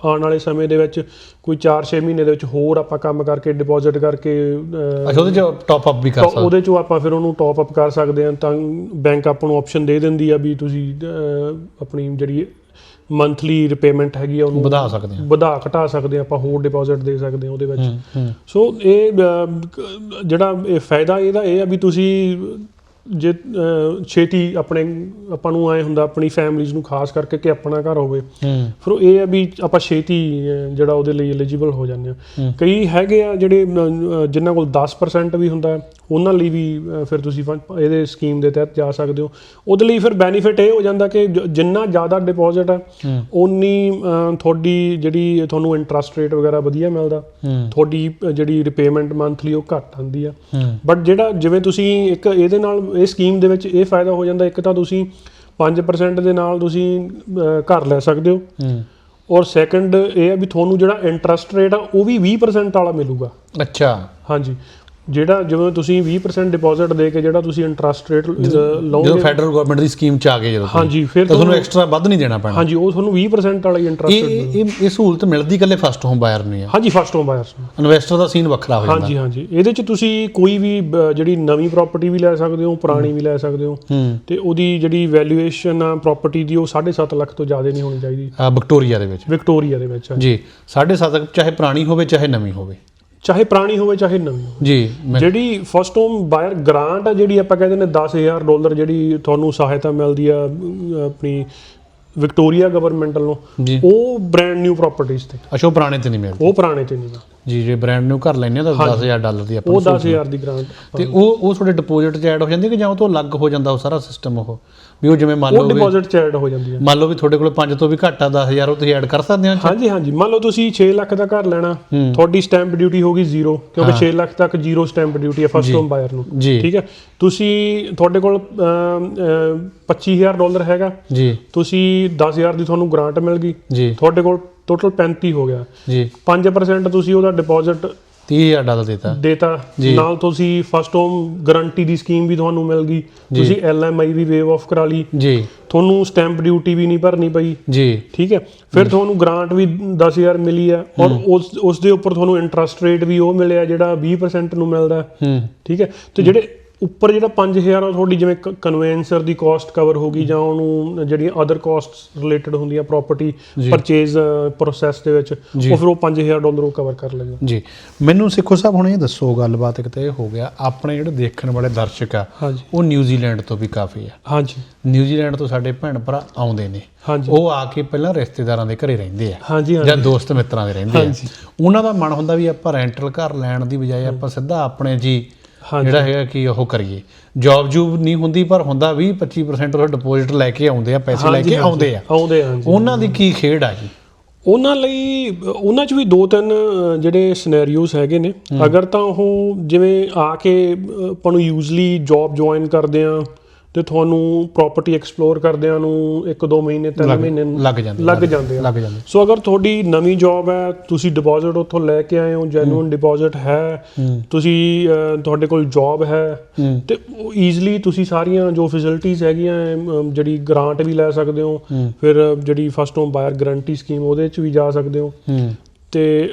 ਆਉਣ ਵਾਲੇ ਸਮੇਂ ਦੇ ਵਿੱਚ ਕੋਈ 4-6 ਮਹੀਨੇ ਦੇ ਵਿੱਚ ਹੋਰ ਆਪਾਂ ਕੰਮ ਕਰਕੇ ਡਿਪੋਜ਼ਿਟ ਕਰਕੇ ਅੱਛਾ ਉਹਦੇ ਚ ਟਾਪ ਅਪ ਵੀ ਕਰ ਸਕਦੇ। ਉਹਦੇ ਚੋਂ ਆਪਾਂ ਫਿਰ ਉਹਨੂੰ ਟਾਪ ਅਪ ਕਰ ਸਕਦੇ ਹਾਂ ਤਾਂ ਬੈਂਕ ਆਪਾਂ ਨੂੰ ਆਪਸ਼ਨ ਦੇ ਦਿੰਦੀ ਆ ਵੀ ਤੁਸੀਂ ਆਪਣੀ ਜਿਹੜੀ ਮੰਥਲੀ ਰਿਪੇਮੈਂਟ ਹੈਗੀ ਆ ਉਹਨੂੰ ਵਧਾ ਸਕਦੇ ਆ ਵਧਾ ਘਟਾ ਸਕਦੇ ਹਾਂ ਆਪਾਂ ਹੋਰ ਡਿਪੋਜ਼ਿਟ ਦੇ ਸਕਦੇ ਹਾਂ ਉਹਦੇ ਵਿੱਚ। ਸੋ ਇਹ ਜਿਹੜਾ ਇਹ ਫਾਇਦਾ ਇਹਦਾ ਇਹ ਆ ਵੀ ਤੁਸੀਂ ਜੇ ਛੇਤੀ ਆਪਣੇ ਆਪਾਂ ਨੂੰ ਆਏ ਹੁੰਦਾ ਆਪਣੀ ਫੈਮਿਲੀਜ਼ ਨੂੰ ਖਾਸ ਕਰਕੇ ਕਿ ਆਪਣਾ ਘਰ ਹੋਵੇ। ਫਿਰ ਉਹ ਇਹ ਆ ਵੀ ਆਪਾਂ ਛੇਤੀ ਜਿਹੜਾ ਉਹਦੇ ਲਈ ਐਲੀਜੀਬਲ ਹੋ ਜਾਂਦੇ ਆ। ਕਈ ਹੈਗੇ ਆ ਜਿਹੜੇ ਜਿਨ੍ਹਾਂ ਕੋਲ 10% ਵੀ ਹੁੰਦਾ ਉਹਨਾਂ ਲਈ ਵੀ ਫਿਰ ਤੁਸੀਂ ਇਹਦੇ ਸਕੀਮ ਦੇ ਤਹਿਤ ਜਾ ਸਕਦੇ ਹੋ। ਉਹਦੇ ਲਈ ਫਿਰ ਬੈਨੀਫਿਟ ਇਹ ਹੋ ਜਾਂਦਾ ਕਿ ਜਿੰਨਾ ਜ਼ਿਆਦਾ ਡਿਪੋਜ਼ਿਟ ਹੈ ਉਨੀ ਤੁਹਾਡੀ ਜਿਹੜੀ ਤੁਹਾਨੂੰ ਇੰਟਰਸਟ ਰੇਟ ਵਗੈਰਾ ਵਧੀਆ ਮਿਲਦਾ। ਤੁਹਾਡੀ ਜਿਹੜੀ ਰਿਪੇਮੈਂਟ ਮੰਥਲੀ ਉਹ ਘੱਟ ਆਉਂਦੀ ਆ। ਬਟ ਜਿਹੜਾ ਜਿਵੇਂ ਤੁਸੀਂ ਇੱਕ ਇਹਦੇ ਨਾਲ ਇਹ ਸਕੀਮ ਦੇ ਵਿੱਚ ਇਹ ਫਾਇਦਾ ਹੋ ਜਾਂਦਾ ਇੱਕ ਤਾਂ ਤੁਸੀਂ 5% ਦੇ ਨਾਲ ਤੁਸੀਂ ਘਰ ਲੈ ਸਕਦੇ ਹੋ। ਹੂੰ। ਔਰ ਸੈਕੰਡ ਇਹ ਹੈ ਵੀ ਤੁਹਾਨੂੰ ਜਿਹੜਾ ਇੰਟਰਸਟ ਰੇਟ ਆ ਉਹ ਵੀ 20% ਵਾਲਾ ਮਿਲੂਗਾ। ਅੱਛਾ। ਹਾਂਜੀ। ਜਿਹੜਾ ਜਿਵੇਂ ਤੁਸੀਂ 20% ਡਿਪੋਜ਼ਿਟ ਦੇ ਕੇ ਜਿਹੜਾ ਤੁਸੀਂ ਇੰਟਰਸਟ ਰੇਟ ਜਦੋਂ ਲਓਗੇ ਫੈਡਰਲ ਗਵਰਨਮੈਂਟ ਦੀ ਸਕੀਮ ਚ ਆ ਗਏ ਜਦੋਂ ਹਾਂਜੀ ਫਿਰ ਤੁਹਾਨੂੰ ਐਕਸਟਰਾ ਵੱਧ ਨਹੀਂ ਦੇਣਾ ਪੈਣਾ। ਹਾਂਜੀ ਉਹ ਤੁਹਾਨੂੰ 20% ਵਾਲਾ ਹੀ ਇੰਟਰਸਟ ਇਹ ਇਹ- ਇਹ ਸਹੂਲਤ ਮਿਲਦੀ ਇਕੱਲੇ ਫਸਟ ਹੋਮ ਬਾਇਰ ਨੂੰ ਆ। ਹਾਂਜੀ ਫਸਟ ਹੋਮ ਬਾਇਰਸ ਨੂੰ। ਇਨਵੈਸਟਰ ਦਾ ਸੀਨ ਵੱਖਰਾ ਹੋ ਜਾਂਦਾ। ਹਾਂਜੀ ਹਾਂਜੀ। ਇਹਦੇ ਚ ਤੁਸੀਂ ਕੋਈ ਵੀ ਜਿਹੜੀ ਨਵੀਂ ਪ੍ਰਾਪਰਟੀ ਵੀ ਲੈ ਸਕਦੇ ਹੋ ਪੁਰਾਣੀ ਵੀ ਲੈ ਸਕਦੇ ਹੋ ਤੇ ਉਹਦੀ ਜਿਹੜੀ ਵੈਲਿਊਏਸ਼ਨ ਆ ਪ੍ਰਾਪਰਟੀ ਦੀ ਉਹ 7.5 ਲੱਖ ਤੋਂ ਜ਼ਿਆਦਾ ਨਹੀਂ ਹੋਣੀ ਚਾਹੀਦੀ। ਵਿਕਟੋਰੀਆ ਦੇ ਵਿੱਚ। ਵਿਕਟੋਰੀਆ ਦੇ ਵਿੱਚ ਜੀ 7.5 ਚਾਹੇ ਪੁਰਾਣੀ ਹੋਵੇ ਚਾਹੇ ਨਵੀਂ ਹੋਵੇ। ਚਾਹੇ ਪੁਰਾਣੀ ਹੋਵੇ ਚਾਹੇ ਨਵੀਂ ਹੋਵੇ। ਜੀ ਜਿਹੜੀ ਫਸਟ ਹੋਮ ਬਾਇਰ ਗ੍ਰਾਂਟ ਆ ਜਿਹੜੀ ਆਪਾਂ ਕਹਿੰਦੇ ਨੇ 10000 ਡਾਲਰ ਜਿਹੜੀ ਤੁਹਾਨੂੰ ਸਹਾਇਤਾ ਮਿਲਦੀ ਆ ਆਪਣੀ ਵਿਕਟੋਰੀਆ ਗਵਰਨਮੈਂਟ ਵੱਲੋਂ ਜੀ। ਉਹ ਬ੍ਰੈਂਡ ਨਿਊ ਪ੍ਰਾਪਰਟੀਆਂ ਤੇ। ਅਸ਼ੋ ਪੁਰਾਣੇ ਤੇ ਨਹੀਂ ਮਿਲਦੀ। ਉਹ ਪੁਰਾਣੇ ਤੇ ਨਹੀਂ। ਜੀ ਜੇ ਬ੍ਰਾਂਡ ਨਿਊ ਘਰ ਲੈਣੇ ਤਾਂ 10000 ਡਾਲਰ ਦੀ ਆਪਾਂ ਉਹ ਨੂੰ ਸਹੂਲਤ 10000 ਦੀ ਗ੍ਰਾਂਟ ਤੇ ਉਹ ਉਹ ਤੁਹਾਡੇ ਡਿਪੋਜ਼ਿਟ 'ਚ ਐਡ ਹੋ ਜਾਂਦੀ ਕਿ ਜਾਂ ਉਹ ਤੋਂ ਅਲੱਗ ਹੋ ਜਾਂਦਾ ਉਹ ਸਾਰਾ ਸਿਸਟਮ ਉਹ? ਵੀ ਉਹ ਜਿਵੇਂ ਮੰਨ ਉਹ ਲਓ ਵੀ ਡਿਪੋਜ਼ਿਟ ਚ ਐਡ ਹੋ ਜਾਂਦੀ ਹੈ ਮੰਨ ਲਓ ਵੀ ਤੁਹਾਡੇ ਕੋਲ 5 ਤੋਂ ਵੀ ਘੱਟ ਆ 10000 ਉਹ ਤੁਸੀਂ ਐਡ ਕਰ ਸਕਦੇ ਹੋ ਹਾਂਜੀ ਹਾਂਜੀ। ਮੰਨ ਲਓ ਤੁਸੀਂ 6 ਲੱਖ ਦਾ ਘਰ ਲੈਣਾ। ਤੁਹਾਡੀ ਸਟੈਂਪ ਡਿਊਟੀ ਹੋਗੀ ਜ਼ੀਰੋ ਕਿਉਂਕਿ 6 ਲੱਖ ਤੱਕ ਜ਼ੀਰੋ ਸਟੈਂਪ ਡਿਊਟੀ ਹੈ ਫਸਟ ਹੋਮ ਬਾਇਰ ਨੂੰ। ਠੀਕ ਹੈ? ਤੁਸੀਂ ਤੁਹਾਡੇ ਕੋਲ ਅਮ, ਅਮ, 25000 ਡਾਲਰ ਹੈਗਾ। ਜੀ। ਤੁਸੀਂ 10000 ਦੀ ਤੁਹਾਨੂੰ ਗ੍ਰਾਂਟ ਮਿਲ ਗਈ। ਤੁਹਾਡੇ ਕੋਲ ਟੋਟਲ 35 ਹੋ ਗਿਆ। ਜੀ। 5% ਤੁਸੀਂ ਉਹਦਾ ਡਿਪੋਜ਼ਿਟ 30000 ਡਾਲਰ ਦਿੱਤਾ। ਦੇਤਾ। ਜੀ। ਨਾਲ ਤੁਸੀਂ ਫਸਟ ਹੋਮ ਗਾਰੰਟੀ ਦੀ ਸਕੀਮ ਵੀ ਤੁਹਾਨੂੰ ਮਿਲ ਗਈ। ਤੁਸੀਂ ਐਲਐਮਆਈ ਵੀ ਵੇਵ ਆਫ ਕਰਾ ਲਈ। ਜੀ। ਤੁਹਾਨੂੰ ਸਟੈਂਪ ਡਿਊਟੀ ਵੀ ਨਹੀਂ ਭਰਨੀ ਪਈ। ਜੀ। ਠੀਕ ਹੈ। ਫਿਰ ਤੁਹਾਨੂੰ ਗ੍ਰਾਂਟ ਵੀ 10000 ਮਿਲੀ ਹੈ ਔਰ ਉਸ ਉਸ ਦੇ ਉੱਪਰ ਤੁਹਾਨੂੰ ਇੰਟਰਸਟ ਰੇਟ ਵੀ ਉਹ ਮਿਲਿਆ ਜਿਹੜਾ 20% ਨੂੰ ਮਿਲਦਾ। ਹੈ। ਹੂੰ। ਠੀਕ ਹੈ। ਤੇ ਜਿਹੜੇ ਉੱਪਰ ਜਿਹੜਾ 5000 ਆ ਤੁਹਾਡੀ ਜਿਵੇਂ ਕਨਵੈਂਸਰ ਦੀ ਕਾਸਟ ਕਵਰ ਹੋ ਗਈ ਜਾਂ ਉਹਨੂੰ ਜਿਹੜੀਆਂ ਅਦਰ ਕਾਸਟਸ ਰਿਲੇਟਡ ਹੁੰਦੀਆਂ ਪ੍ਰਾਪਰਟੀ। ਪਰਚੇਜ਼ ਪ੍ਰੋਸੈਸ ਦੇ ਵਿੱਚ। ਉਹ ਫਿਰ ਉਹ 5000 ਡਾਲਰ ਉਹ ਕਵਰ ਕਰ ਲਏਗਾ ਜੀ। ਮੈਨੂੰ ਸਿੱਖੋ ਸਾਹਿਬ ਹੁਣ ਇਹ ਦੱਸੋ ਗੱਲਬਾਤ ਇੱਕ ਤਾਂ ਇਹ ਹੋ ਗਿਆ ਆਪਣੇ ਜਿਹੜੇ ਦੇਖਣ ਵਾਲੇ ਦਰਸ਼ਕ ਆ ਉਹ ਨਿਊਜ਼ੀਲੈਂਡ ਤੋਂ ਵੀ ਕਾਫੀ ਆ। ਹਾਂਜੀ। ਨਿਊਜ਼ੀਲੈਂਡ ਤੋਂ ਸਾਡੇ ਭੈਣ ਭਰਾ ਆਉਂਦੇ ਨੇ। ਹਾਂਜੀ। ਉਹ ਆ ਕੇ ਪਹਿਲਾਂ ਰਿਸ਼ਤੇਦਾਰਾਂ ਦੇ ਘਰੇ ਰਹਿੰਦੇ ਆ। ਹਾਂਜੀ ਜਾਂ ਦੋਸਤ ਮਿੱਤਰਾਂ ਦੇ ਰਹਿੰਦੇ ਆ। ਹਾਂਜੀ। ਉਹਨਾਂ ਦਾ ਮਨ ਹੁੰਦਾ ਵੀ ਆਪਾਂ ਰੈਂਟਲ ਘਰ ਲੈਣ ਦੀ ਬਜਾਏ ਆਪਾਂ ਸਿੱਧਾ ਆਪਣੇ ਜੀ ਜਿਹੜਾ ਹੈਗਾ ਕਿ ਉਹ ਕਰੀਏ। ਜੌਬ ਜੂਬ ਨਹੀਂ ਹੁੰਦੀ ਪਰ ਹੁੰਦਾ 20 25% ਉਹ ਡਿਪੋਜ਼ਿਟ ਲੈ ਕੇ ਆਉਂਦੇ ਆ ਪੈਸੇ ਲੈ ਕੇ। ਆਉਂਦੇ ਆ। ਆਉਂਦੇ ਆ, ਉਹਨਾਂ ਦੀ ਕੀ ਖੇਡ ਆ ਜੀ? ਉਹਨਾਂ ਲਈ ਉਹਨਾਂ 'ਚ ਵੀ ਦੋ ਤਿੰਨ ਜਿਹੜੇ ਸਿਨੈਰੀਓਜ਼ ਹੈਗੇ ਨੇ। ਅਗਰ ਤਾਂ ਉਹ ਜਿਵੇਂ ਆ ਕੇ ਆਪਾਂ ਨੂੰ ਯੂਜ਼ਲੀ ਜੌਬ ਜੁਆਇਨ ਕਰਦੇ ਆ ਤੇ ਤੁਹਾਨੂੰ ਪ੍ਰਾਪਰਟੀ ਐਕਸਪਲੋਰ ਕਰਦਿਆਂ ਨੂੰ 1-2 ਮਹੀਨੇ 3 ਲੱਗ- ਮਹੀਨੇ ਲੱਗ ਜਾਂਦੇ ਲੱਗ ਜਾਂਦੇ ਲੱਗ ਜਾਂਦੇ ਸੋ ਅਗਰ ਤੁਹਾਡੀ ਨਵੀਂ ਜੌਬ ਹੈ ਤੁਸੀਂ ਡਿਪੋਜ਼ਿਟ ਉੱਥੋਂ ਲੈ ਕੇ ਆਏ ਹੋ ਜੈਨੂਇਨ ਡਿਪੋਜ਼ਿਟ ਹੈ ਤੁਸੀਂ ਤੁਹਾਡੇ ਕੋਲ ਜੌਬ ਹੈ ਤੇ ਈਜ਼ੀਲੀ ਤੁਸੀਂ ਸਾਰੀਆਂ ਜੋ ਫੈਸਿਲਿਟੀਆਂ ਹੈਗੀਆਂ ਜਿਹੜੀ ਗ੍ਰਾਂਟ ਵੀ ਲੈ ਸਕਦੇ ਹੋ ਫਿਰ ਜਿਹੜੀ first home buyer guarantee scheme ਉਹਦੇ 'ਚ ਵੀ ਜਾ ਸਕਦੇ ਹੂੰ। ਤੇ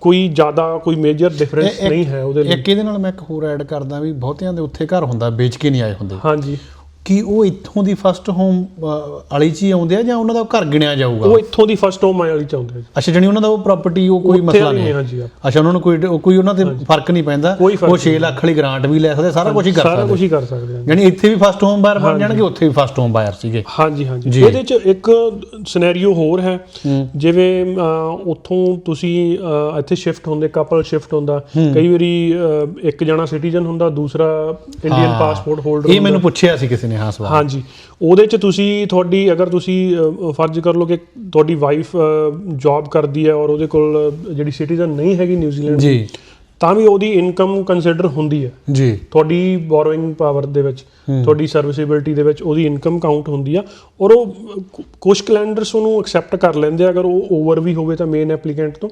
ਕੋਈ ਜ਼ਿਆਦਾ ਕੋਈ ਮੇਜਰ ਡਿਫਰੈਂਸ ਨਹੀਂ ਹੈ ਉਹਦੇ ਲਈ। ਇੱਕ ਇਹਦੇ ਨਾਲ ਮੈਂ ਇੱਕ ਹੋਰ ਐਡ ਕਰਦਾ ਵੀ ਬਹੁਤਿਆਂ ਦੇ ਉੱਥੇ ਘਰ ਹੁੰਦਾ ਵੇਚ ਕੇ ਨਹੀਂ ਆਏ ਹੁੰਦੇ। ਹਾਂਜੀ। ਕੀ ਉਹ ਇੱਥੋਂ ਦੀ ਫਸਟ ਹੋਮ ਵਾਲੀ ਚ ਹੀ ਆਉਂਦੇ ਆ ਜਾਂ ਉਹਨਾਂ ਦਾ ਘਰ ਗਿਣਿਆ ਜਾਊਗਾ? ਉਹ ਇੱਥੋਂ ਦੀ ਫਸਟ ਹੋਮ ਵਾਲੀ ਚਾਹੁੰਦੇ ਜੀ। ਅੱਛਾ ਜਣੀ ਉਹਨਾਂ ਦਾ ਉਹ ਪ੍ਰਾਪਰਟੀ ਉਹ ਕੋਈ ਮਸਲਾ ਨਹੀਂ ਹੈ। ਹਾਂਜੀ ਅੱਛਾ ਉਹਨਾਂ ਨੂੰ ਕੋਈ ਕੋਈ ਉਹਨਾਂ ਤੇ ਫ਼ਰਕ ਨਹੀਂ ਪੈਂਦਾ। ਉਹ 6 ਲੱਖ ਵਾਲੀ ਗ੍ਰਾਂਟ ਵੀ ਲੈ ਸਕਦੇ ਸਾਰਾ ਕੁਝ ਹੀ ਕਰ ਸਾਰਾ ਸਕਦੇ। ਕੁਝ ਹੀ ਕਰ ਸਕਦੇ ਯਾਨੀ ਇੱਥੇ ਵੀ ਫਸਟ ਹੋਮ ਬਾਇਰ ਬਣ ਜਾਣਗੇ ਉੱਥੇ ਵੀ ਫਸਟ ਹੋਮ ਬਾਇਰ ਸੀਗੇ। ਹਾਂਜੀ ਹਾਂਜੀ। ਇਹਦੇ 'ਚ ਇੱਕ ਸਿਨੈਰੀਓ ਹੋਰ ਹੈ। ਜਿਵੇਂ ਉੱਥੋਂ ਤੁਸੀਂ ਇੱਥੇ ਸ਼ਿਫਟ ਹੁੰਦੇ ਕਪਲ ਸ਼ਿਫਟ ਹੁੰਦਾ। ਕਈ ਵਾਰੀ ਇੱਕ ਜਣਾ ਸਿਟੀਜ਼ਨ ਹੁੰਦਾ ਦੂਸਰਾ ਇੰਡੀਅਨ। ਪਾਸਪੋਰਟ ਹੋਲਡਰ ਇਹ ਮੈਨੂੰ ਪੁੱਛਿਆ ਸੀ ਕਿਸੇ ਨੇ। ਹਾਂ ਸਵਾਲ। ਹਾਂਜੀ। ਉਹਦੇ ਚ ਤੁਸੀਂ ਤੁਹਾਡੀ ਅਗਰ ਤੁਸੀਂ ਫਰਜ਼ ਕਰ ਲਓ ਕਿ ਤੁਹਾਡੀ ਵਾਈਫ ਜੌਬ ਕਰਦੀ ਹੈ ਔਰ ਉਹਦੇ ਕੋਲ ਜਿਹੜੀ ਸਿਟੀਜ਼ਨ ਨਹੀਂ ਹੈਗੀ ਨਿਊਜ਼ੀਲੈਂਡ ਦੀ, ਜੀ। ਤਾਂ ਵੀ ਉਹਦੀ ਇਨਕਮ ਕੰਸੀਡਰ ਹੁੰਦੀ ਹੈ। ਜੀ। ਤੁਹਾਡੀ ਬੋਰੋਇੰਗ ਪਾਵਰ ਦੇ ਵਿੱਚ ਤੁਹਾਡੀ ਸਰਵਿਸਿਬਿਲਟੀ ਦੇ ਵਿੱਚ ਉਹਦੀ ਇਨਕਮ ਕਾਊਂਟ ਹੁੰਦੀ ਆ। ਔਰ ਉਹ ਕੁਝ ਕੈਲੰਡਰਸ ਉਹਨੂੰ ਐਕਸੈਪਟ ਕਰ ਲੈਂਦੇ ਆ ਅਗਰ ਉਹ ਓਵਰ ਵੀ ਹੋਵੇ ਤਾਂ ਮੇਨ ਐਪਲੀਕੈਂਟ ਤੋਂ।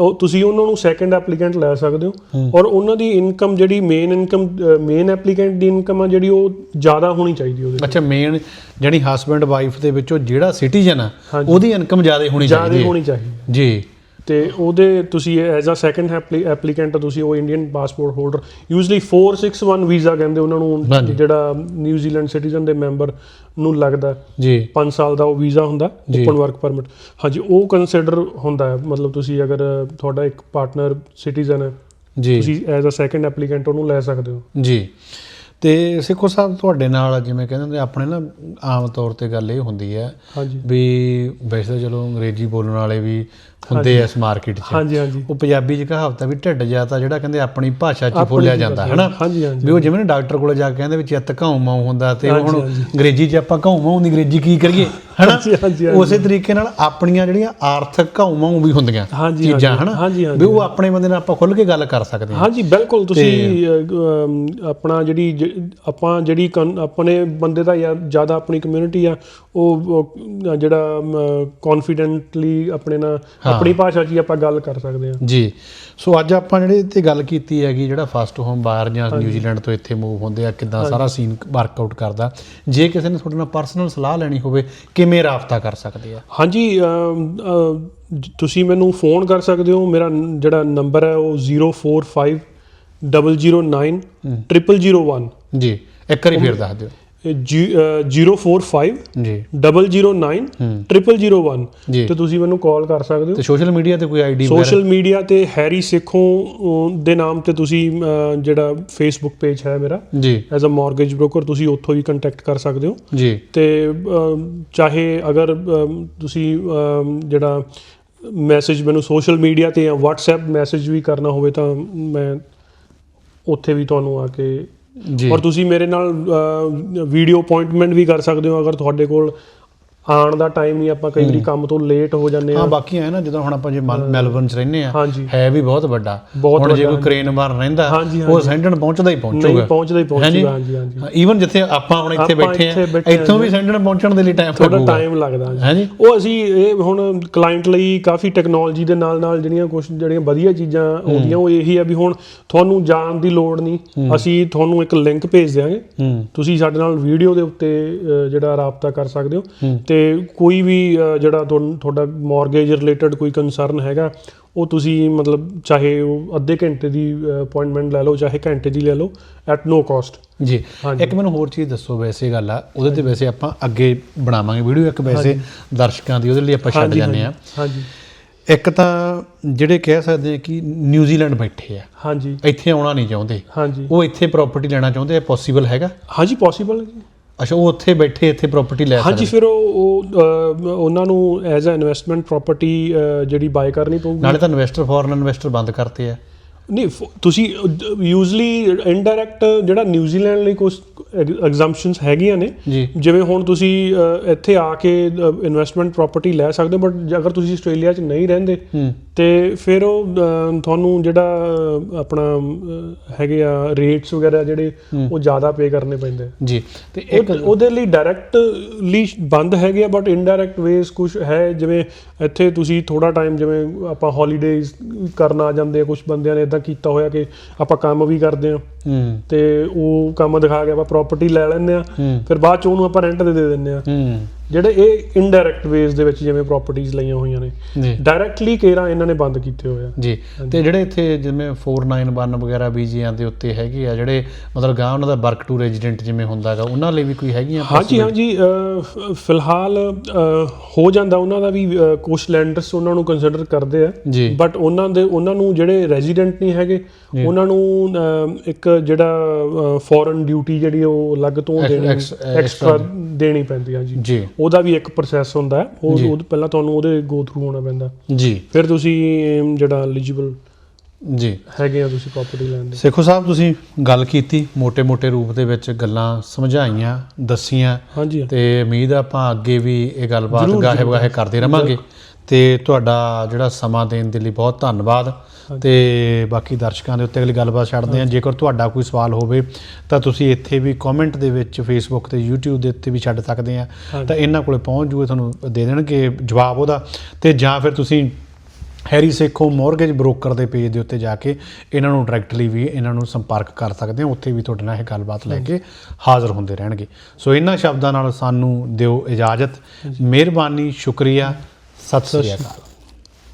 ਉਹ ਤੁਸੀਂ ਉਹਨਾਂ ਨੂੰ ਸੈਕੰਡ ਐਪਲੀਕੈਂਟ ਲੈ ਸਕਦੇ ਹੋ। ਔਰ ਉਹਨਾਂ ਦੀ ਇਨਕਮ ਜਿਹੜੀ ਮੇਨ ਇਨਕਮ ਮੇਨ ਐਪਲੀਕੈਂਟ ਦੀ ਇਨਕਮ ਆ ਜਿਹੜੀ ਉਹ ਜ਼ਿਆਦਾ ਹੋਣੀ ਚਾਹੀਦੀ ਉਹਦੇ ਅੱਛਾ ਮੇਨ ਜਿਹੜੀ ਹਸਬੰਡ ਵਾਈਫ ਦੇ ਵਿੱਚੋਂ ਜਿਹੜਾ ਸਿਟੀਜ਼ਨ ਆ। ਉਹਦੀ ਇਨਕਮ ਜ਼ਿਆਦਾ ਹੋਣੀ ਜ਼ਿਆਦਾ ਚਾਹੀਦੀ ਹੈ। ਹੋਣੀ ਚਾਹੀਦੀ ਜੀ। ਤੇ ਉਹਦੇ ਤੁਸੀਂ ਐਜ਼ ਅ ਸੈਕੰਡ ਐਪਲੀਕੈਂਟ ਤੁਸੀਂ ਉਹ Indian passport holder usually 461 visa ਕਹਿੰਦੇ ਉਹਨਾਂ ਨੂੰ। ਜਿਹੜਾ ਨਿਊਜ਼ੀਲੈਂਡ ਸਿਟੀਜ਼ਨ ਦੇ ਮੈਂਬਰ ਨੂੰ ਲੱਗਦਾ ਜੀ। 5 ਸਾਲ ਦਾ ਉਹ ਵੀਜ਼ਾ ਹੁੰਦਾ। ਓਪਨ ਵਰਕ ਪਰਮਿਟ ਹਾਂਜੀ ਉਹ ਕੰਸੀਡਰ ਹੁੰਦਾ ਹੈ ਮਤਲਬ ਤੁਸੀਂ ਅਗਰ ਤੁਹਾਡਾ ਇੱਕ ਪਾਰਟਨਰ ਸਿਟੀਜ਼ਨ ਹੈ ਜੀ। ਤੁਸੀਂ ਐਜ਼ ਅ ਸੈਕੰਡ ਐਪਲੀਕੈਂਟ ਉਹਨੂੰ ਲੈ ਸਕਦੇ ਹੋ। ਜੀ। ਤੇ ਸਿੱਖੋ ਸਾਹਿਬ ਤੁਹਾਡੇ ਨਾਲ ਜਿਵੇਂ ਕਹਿੰਦੇ ਹੁੰਦੇ ਆਪਣੇ ਨਾ ਆਮ ਤੌਰ ਤੇ ਗੱਲ ਇਹ ਹੁੰਦੀ ਹੈ ਵੀ ਵੈਸੇ ਚਲੋ ਅੰਗਰੇਜ਼ੀ ਬੋਲਣ ਵਾਲੇ ਵੀ ਹੁੰਦੇ ਆ ਇਸ ਮਾਰਕੀਟ 'ਚ। ਹਾਂਜੀ ਹਾਂਜੀ। ਉਹ ਪੰਜਾਬੀ 'ਚ ਕਹਾਵਤ ਆ ਵੀ ਢਿੱਡ ਜਾ ਤਾਂ ਜਿਹੜਾ ਕਹਿੰਦੇ ਆਪਣੀ ਭਾਸ਼ਾ 'ਚ ਬੋਲਿਆ ਜਾਂਦਾ ਹੈ ਨਾ ਹਾਂਜੀ ਹਾਂਜੀ। ਵੀ ਉਹ ਜਿਵੇਂ ਨਾ ਡਾਕਟਰ ਕੋਲ ਜਾ ਕੇ ਕਹਿੰਦੇ ਵੀ ਚਿੱਤ ਘਾਉ ਮਾਉ ਹੁੰਦਾ ਤੇ ਹੁਣ ਅੰਗਰੇਜ਼ੀ 'ਚ ਆਪਾਂ ਘਾਉ ਮਾਉ ਦੀ ਅੰਗਰੇਜ਼ੀ ਕੀ ਕਰੀਏ ਹਨਾ। ਉਸੇ ਤਰੀਕੇ ਨਾਲ ਆਪਣੀਆਂ ਜਿਹੜੀਆਂ ਆਰਥਿਕ ਘਾਉ ਮਾਉ ਵੀ ਹੁੰਦੀਆਂ ਚੀਜ਼ਾਂ ਹਨਾ। ਵੀ ਉਹ ਆਪਣੇ ਬੰਦੇ ਨਾਲ ਆਪਾਂ ਖੁੱਲ ਕੇ ਗੱਲ ਕਰ ਸਕਦੇ ਹਾਂ। ਹਾਂਜੀ ਬਿਲਕੁਲ। ਤੁਸੀਂ ਆਪਣਾ ਜਿਹੜੀ ਆਪਾਂ ਜਿਹੜੀ ਆਪਣੇ ਬੰਦੇ ਦਾ ਜਾਂ ਜ਼ਿਆਦਾ ਆਪਣੀ ਕਮਿਊਨਿਟੀ ਆ ਉਹ ਜਿਹੜਾ ਕੌਨਫੀਡੈਂਟਲੀ ਆਪਣੇ ਨਾਲ ਆਪਣੀ ਭਾਸ਼ਾ 'ਚ ਹੀ ਆਪਾਂ ਗੱਲ ਕਰ ਸਕਦੇ ਹਾਂ। ਜੀ। ਸੋ ਅੱਜ ਆਪਾਂ ਜਿਹੜੇ ਤੇ ਗੱਲ ਕੀਤੀ ਹੈਗੀ ਜਿਹੜਾ ਫਸਟ ਹੋਮ ਬਾਹਰ ਜਾਂ ਨਿਊਜ਼ੀਲੈਂਡ ਤੋਂ ਇੱਥੇ ਮੂਵ ਹੁੰਦੇ ਆ ਕਿਦਾਂ ਸਾਰਾ ਸੀਨ ਵਰਕਆਊਟ ਕਰਦਾ। ਜੇ ਕਿਸੇ ਨੇ ਤੁਹਾਡੇ ਨਾਲ ਪਰਸਨਲ ਸਲਾਹ ਲੈਣੀ ਹੋਵੇ ਕਿਵੇਂ ਰਾਬਤਾ ਕਰ ਸਕਦੇ ਆ? ਹਾਂਜੀ ਤੁਸੀਂ ਮੈਨੂੰ ਫੋਨ ਕਰ ਸਕਦੇ ਹੋ। ਮੇਰਾ ਜਿਹੜਾ ਨੰਬਰ ਹੈ ਉਹ 045 009 0001 ਜੀ ਇੱਕ ਵਾਰੀ ਫੇਰ ਦੱਸ ਦਿਓ। 045 ਜੀ 009 0001 ਜੀ। ਤੇ ਤੁਸੀਂ ਮੈਨੂੰ ਕਾਲ ਕਰ ਸਕਦੇ ਹੋ। ਤੇ ਸੋਸ਼ਲ ਮੀਡੀਆ ਤੇ ਕੋਈ ਆਈਡੀ ਸੋਸ਼ਲ ਮੀਡੀਆ ਤੇ ਹੈਰੀ ਸੇਖੋਂ ਦੇ ਨਾਮ ਤੇ ਤੁਸੀਂ ਜਿਹੜਾ ਫੇਸਬੁੱਕ ਪੇਜ ਹੈ ਮੇਰਾ ਜੀ। ਐਜ਼ ਅ ਮਾਰਗੇਜ ਬ੍ਰੋਕਰ ਤੁਸੀਂ ਉੱਥੋਂ ਵੀ ਕੰਟੈਕਟ ਕਰ ਸਕਦੇ ਹੋ। ਜੀ। ਤੇ ਅਮ, ਚਾਹੇ ਅਗਰ ਅਮ, ਤੁਸੀਂ ਅਮ, ਜਿਹੜਾ ਮੈਸੇਜ ਮੈਨੂੰ ਸੋਸ਼ਲ ਮੀਡੀਆ ਤੇ ਜਾਂ WhatsApp ਮੈਸੇਜ ਵੀ ਕਰਨਾ ਹੋਵੇ ਤਾਂ ਮੈਂ ਉੱਥੇ ਵੀ ਤੁਹਾਨੂੰ ਆ ਕੇ ਔਰ ਤੁਸੀਂ ਮੇਰੇ ਨਾਲ ਵੀਡੀਓ ਅਪਾਇੰਟਮੈਂਟ ਵੀ ਕਰ ਸਕਦੇ ਹੋ ਅਗਰ ਤੁਹਾਡੇ ਕੋਲ ਆਉਣ ਦਾ ਟਾਈਮ ਨਹੀਂ ਆਪਾਂ ਕਈ ਵਾਰੀ ਕੰਮ ਤੋਂ ਲੇਟ ਹੋ ਜਾਂਦੇ ਹਾਂ ਆ ਬਾਕੀ ਹੈ ਨਾ ਜਦੋਂ ਹੁਣ ਆਪਾਂ ਜੇ ਮਲ- ਮੈਲਬਰਨ ਚ ਰਹਿੰਦੇ ਆ ਹੈ ਵੀ ਬਹੁਤ ਵੱਡਾ। ਹੁਣ ਜੇ ਕੋਈ ਕ੍ਰੇਨ ਮਾਰ ਰਹਿੰਦਾ ਉਹ ਸੈਂਡਣ ਪਹੁੰਚਦਾ ਹੀ ਨਹੀਂ ਪਹੁੰਚੂਗਾ ਪਹੁੰਚਦਾ ਹੀ। ਪਹੁੰਚੂਗਾ। ਹਾਂਜੀ ਹਾਂਜੀ। ਈਵਨ ਜਿੱਥੇ ਆਪਾਂ ਹੁਣ ਇੱਥੇ ਬੈਠੇ ਆ ਇੱਥੋਂ ਵੀ ਸੈਂਡਣ ਪਹੁੰਚਣ ਦੇ ਲਈ ਟਾਈਮ ਥੋੜਾ ਲੱਗੂਗਾ। ਟਾਈਮ ਲੱਗਦਾ। ਹਾਂਜੀ ਉਹ ਅਸੀਂ ਇਹ ਹੁਣ ਕਲਾਇੰਟ ਲਈ ਕਾਫੀ ਟੈਕਨੋਲੋਜੀ ਦੇ ਨਾਲ ਨਾਲ ਜਿਹੜੀਆਂ ਕੁਝ ਜਿਹੜੀਆਂ ਵਧੀਆ ਚੀਜ਼ਾਂ ਆਉਂਦੀਆਂ ਉਹ ਇਹੀ ਆ ਵੀ ਹੁਣ ਤੁਹਾਨੂੰ ਜਾਣ ਦੀ ਲੋੜ ਨਹੀਂ। ਅਸੀਂ ਤੁਹਾਨੂੰ ਇੱਕ ਲਿੰਕ ਭੇਜ ਦਿਆਂਗੇ। ਹੂੰ। ਤੁਸੀਂ ਸਾਡੇ ਨਾਲ ਵੀਡੀਓ ਦੇ ਉੱਤੇ ਜਿਹੜਾ ਰਾਬਤਾ ਕਰ ਸਕਦੇ ਹੋ ਹੂੰ। ਤੇ ਕੋਈ ਵੀ ਜਿਹੜਾ ਤੁਹਾਡਾ ਮਾਰਗੇਜ ਰਿਲੇਟਡ ਕੋਈ ਕੰਸਰਨ ਹੈਗਾ ਉਹ ਤੁਸੀਂ ਮਤਲਬ ਚਾਹੇ ਉਹ ਅੱਧੇ ਘੰਟੇ ਦੀ ਅਪਾਇੰਟਮੈਂਟ ਲੈ ਲਓ ਚਾਹੇ ਘੰਟੇ ਦੀ ਲੈ ਲਓ ਐਟ ਨੋ ਕਾਸਟ ਜੀ। ਇੱਕ ਮੈਨੂੰ ਹੋਰ ਚੀਜ਼ ਦੱਸੋ ਵੈਸੇ ਗੱਲ ਆ ਉਹਦੇ ਤੇ ਵੈਸੇ ਆਪਾਂ ਅੱਗੇ ਬਣਾਵਾਂਗੇ ਵੀਡੀਓ ਇੱਕ ਵੈਸੇ ਦਰਸ਼ਕਾਂ ਦੀ ਉਹਦੇ ਲਈ ਆਪਾਂ ਛੱਡ ਜਾਂਦੇ ਆ। ਹਾਂਜੀ। ਇੱਕ ਤਾਂ ਜਿਹੜੇ ਕਹਿ ਸਕਦੇ ਆ ਕਿ ਨਿਊਜ਼ੀਲੈਂਡ ਬੈਠੇ ਆ ਹਾਂਜੀ। ਇੱਥੇ ਆਉਣਾ ਨਹੀਂ ਚਾਹੁੰਦੇ। ਹਾਂਜੀ। ਉਹ ਇੱਥੇ ਪ੍ਰਾਪਰਟੀ ਲੈਣਾ ਚਾਹੁੰਦੇ ਆ ਪੋਸੀਬਲ ਹੈਗਾ? ਹਾਂਜੀ ਪੋਸੀਬਲ ਹੈ ਜੀ। ਅੱਛਾ ਉਹ ਉੱਥੇ ਬੈਠੇ ਇੱਥੇ ਪ੍ਰਾਪਰਟੀ ਲੈ ਹਾਂਜੀ ਸਕਦੇ। ਫਿਰ ਉਹ ਉਹਨਾਂ ਨੂੰ ਐਜ਼ ਅ ਇਨਵੈਸਟਮੈਂਟ ਪ੍ਰਾਪਰਟੀ ਜਿਹੜੀ ਬਾਈ ਕਰਨੀ ਪਊਗੀ। ਨਾਲੇ ਤਾਂ ਇਨਵੈਸਟਰ ਫੋਰਨ ਇਨਵੈਸਟਰ ਬੰਦ ਕਰਤੇ ਆ। ਨਹੀਂ ਤੁਸੀਂ ਯੂਜ਼ਲੀ ਇਨਡਾਇਰੈਕਟ ਜਿਹੜਾ ਨਿਊਜ਼ੀਲੈਂਡ ਲਈ ਕੁਝ ਐਗਜ਼ੰਪਸ਼ਨਸ ਹੈਗੀਆਂ ਨੇ ਜਿਵੇਂ ਹੁਣ ਤੁਸੀਂ ਇੱਥੇ ਆ ਕੇ ਇਨਵੈਸਟਮੈਂਟ ਪ੍ਰਾਪਰਟੀ ਲੈ ਸਕਦੇ ਹੋ ਬਟ ਅਗਰ ਤੁਸੀਂ ਆਸਟ੍ਰੇਲੀਆ 'ਚ ਨਹੀਂ ਰਹਿੰਦੇ ਹੂੰ ਤੇ ਫਿਰ ਉਹ ਤੁਹਾਨੂੰ ਜਿਹੜਾ ਆਪਣਾ ਹੈਗੇ ਆ ਰੇਟਸ ਵਗੈਰਾ ਜਿਹੜੇ ਉਹ ਜ਼ਿਆਦਾ ਪੇ ਕਰਨੇ ਪੈਂਦੇ। ਜੀ। ਤੇ ਉਹਦੇ ਲਈ ਡਾਇਰੈਕਟਲੀ ਬੰਦ ਹੈਗੇ ਆ ਬਟ ਇਨਡਾਇਰੈਕਟ ਵੇਸ ਕੁਝ ਹੈ। ਜਿਵੇਂ ਇੱਥੇ ਤੁਸੀਂ ਥੋੜਾ ਟਾਈਮ ਜਿਵੇਂ ਆਪਾਂ ਹੌਲੀਡੇਜ਼ ਕਰਨ ਆ ਜਾਂਦੇ ਆ ਕੁਝ ਬੰਦਿਆਂ ਨੇ ਇਦਾਂ ਕੀਤਾ ਹੋਇਆ ਕਿ ਆਪਾਂ ਕੰਮ ਵੀ ਕਰਦੇ ਆ। ਤੇ ਉਹ ਕੰਮ ਦਿਖਾ ਕੇ ਆਪਾਂ ਪ੍ਰਾਪਰਟੀ ਲੈ ਲੈਂਦੇ ਆ। ਫਿਰ ਬਾਅਦ ਚ ਉਹਨੂੰ ਆਪਾਂ ਰੈਂਟ ਤੇ ਦੇ ਦਿੰਦੇ ਆ। ਜਿਹੜੇ ਇਹ ਇਨਡਾਇਰੈਕਟ ਵੇਸ ਦੇ ਵਿੱਚ ਜਿਵੇਂ ਪ੍ਰਾਪਰਟੀਆਂ ਲਈਆਂ ਹੋਈਆਂ ਨੇ ਡਾਇਰੈਕਟਲੀ ਕੇਰਾ ਇਹਨਾਂ ਨੇ ਬੰਦ ਕੀਤੇ ਹੋਏ ਆ? ਜੀ ਤੇ ਜਿਹੜੇ ਇੱਥੇ ਜਿਵੇਂ 491 ਵਗੈਰਾ ਬੀਜੀਆਂ ਦੇ ਉੱਤੇ ਹੈਗੇ ਆ ਜਿਹੜੇ ਮਤਲਬ ਗਾਂ ਉਹਨਾਂ ਦਾ ਵਰਕ ਟੂ ਰੈਜ਼ੀਡੈਂਟ ਜਿਵੇਂ ਹੁੰਦਾਗਾ ਉਹਨਾਂ ਲਈ ਵੀ ਕੋਈ ਹੈਗੀਆਂ ਹਾਂਜੀ ਹਾਂਜੀ ਫਿਲਹਾਲ ਹੋ ਜਾਂਦਾ ਉਹਨਾਂ ਦਾ ਵੀ ਕੁਝ ਲੈਂਡਰਸ ਉਹਨਾਂ ਨੂੰ ਕੰਸੀਡਰ ਕਰਦੇ ਆ। ਬਟ ਉਹਨਾਂ ਦੇ ਉਹਨਾਂ ਨੂੰ ਜਿਹੜੇ ਰੈਜ਼ੀਡੈਂਟ ਨਹੀਂ ਹੈਗੇ ਉਹਨਾਂ ਨੂੰ ਇੱਕ ਜਿਹੜਾ ਫੋਰਨ ਡਿਊਟੀ ਜਿਹੜੀ ਉਹ ਅਲੱਗ ਤੋਂ ਦੇਣੀ ਐਕਸਟਰਾ ਦੇਣੀ ਪੈਂਦੀ ਆ ਜੀ। ਜੀ। ਉਹਦਾ ਵੀ ਇੱਕ ਪ੍ਰੋਸੈਸ ਹੁੰਦਾ ਹੈ। ਉਹ ਉਹ ਪਹਿਲਾਂ ਤੁਹਾਨੂੰ ਉਹਦੇ ਗੋ ਥਰੂ ਹੋਣਾ ਪੈਂਦਾ। ਜੀ। ਫਿਰ ਤੁਸੀਂ ਜਿਹੜਾ ਐਲੀਜੀਬਲ ਜੀ। ਹੈਗੇ ਆ ਤੁਸੀਂ ਪ੍ਰਾਪਰਟੀ ਲੈਣ ਦੇ। ਸੇਖੋ ਸਾਹਿਬ ਤੁਸੀਂ ਗੱਲ ਕੀਤੀ ਮੋٹے-ਮੋٹے ਰੂਪ ਦੇ ਵਿੱਚ ਗੱਲਾਂ ਸਮਝਾਈਆਂ ਦੱਸੀਆਂ। ਤੇ ਉਮੀਦ ਆ ਆਪਾਂ ਅੱਗੇ ਵੀ ਇਹ ਗੱਲਬਾਤ ਗਾਹੇ-ਗਾਹੇ ਕਰਦੇ ਰਵਾਂਗੇ। ਤੇ ਤੁਹਾਡਾ ਜਿਹੜਾ ਸਮਾਂ ਦੇਣ ਦੇ ਲਈ ਬਹੁਤ ਧੰਨਵਾਦ। ਤੇ ਬਾਕੀ ਦਰਸ਼ਕਾਂ ਦੇ ਉੱਤੇ ਅਗਲੀ ਗੱਲਬਾਤ ਛੱਡਦੇ ਹਾਂ। ਜੇਕਰ ਤੁਹਾਡਾ ਕੋਈ ਸਵਾਲ ਹੋਵੇ ਤਾਂ ਤੁਸੀਂ ਇੱਥੇ ਵੀ ਕਮੈਂਟ ਦੇ ਵਿੱਚ ਫੇਸਬੁੱਕ ਤੇ YouTube ਦੇ ਉੱਤੇ ਵੀ ਛੱਡ ਸਕਦੇ ਆ। ਤਾਂ ਇਹਨਾਂ ਕੋਲੇ ਪਹੁੰਚ ਜੂਏ ਤੁਹਾਨੂੰ ਦੇ ਦੇਣਗੇ ਜਵਾਬ ਉਹਦਾ। ਤੇ ਜਾਂ ਫਿਰ ਤੁਸੀਂ ਹੈਰੀ ਸੇਖੋ ਮੌਰਗੇਜ ਬ੍ਰੋਕਰ ਦੇ ਪੇਜ ਦੇ ਉੱਤੇ ਜਾ ਕੇ ਇਹਨਾਂ ਨੂੰ ਡਾਇਰੈਕਟਲੀ ਵੀ ਇਹਨਾਂ ਨੂੰ ਸੰਪਰਕ ਕਰ ਸਕਦੇ ਹੋ। ਉੱਥੇ ਵੀ ਤੁਹਾਡੇ ਨਾਲ ਇਹ ਗੱਲਬਾਤ ਲੈ ਕੇ ਹਾਜ਼ਰ ਹੁੰਦੇ ਰਹਿਣਗੇ। ਸੋ ਇਹਨਾਂ ਸ਼ਬਦਾਂ ਨਾਲ ਸਾਨੂੰ ਦਿਓ ਇਜਾਜ਼ਤ। ਮਿਹਰਬਾਨੀ ਸ਼ੁਕਰੀਆ। ਸਤਿ ਸ੍ਰੀ ਅਕਾਲ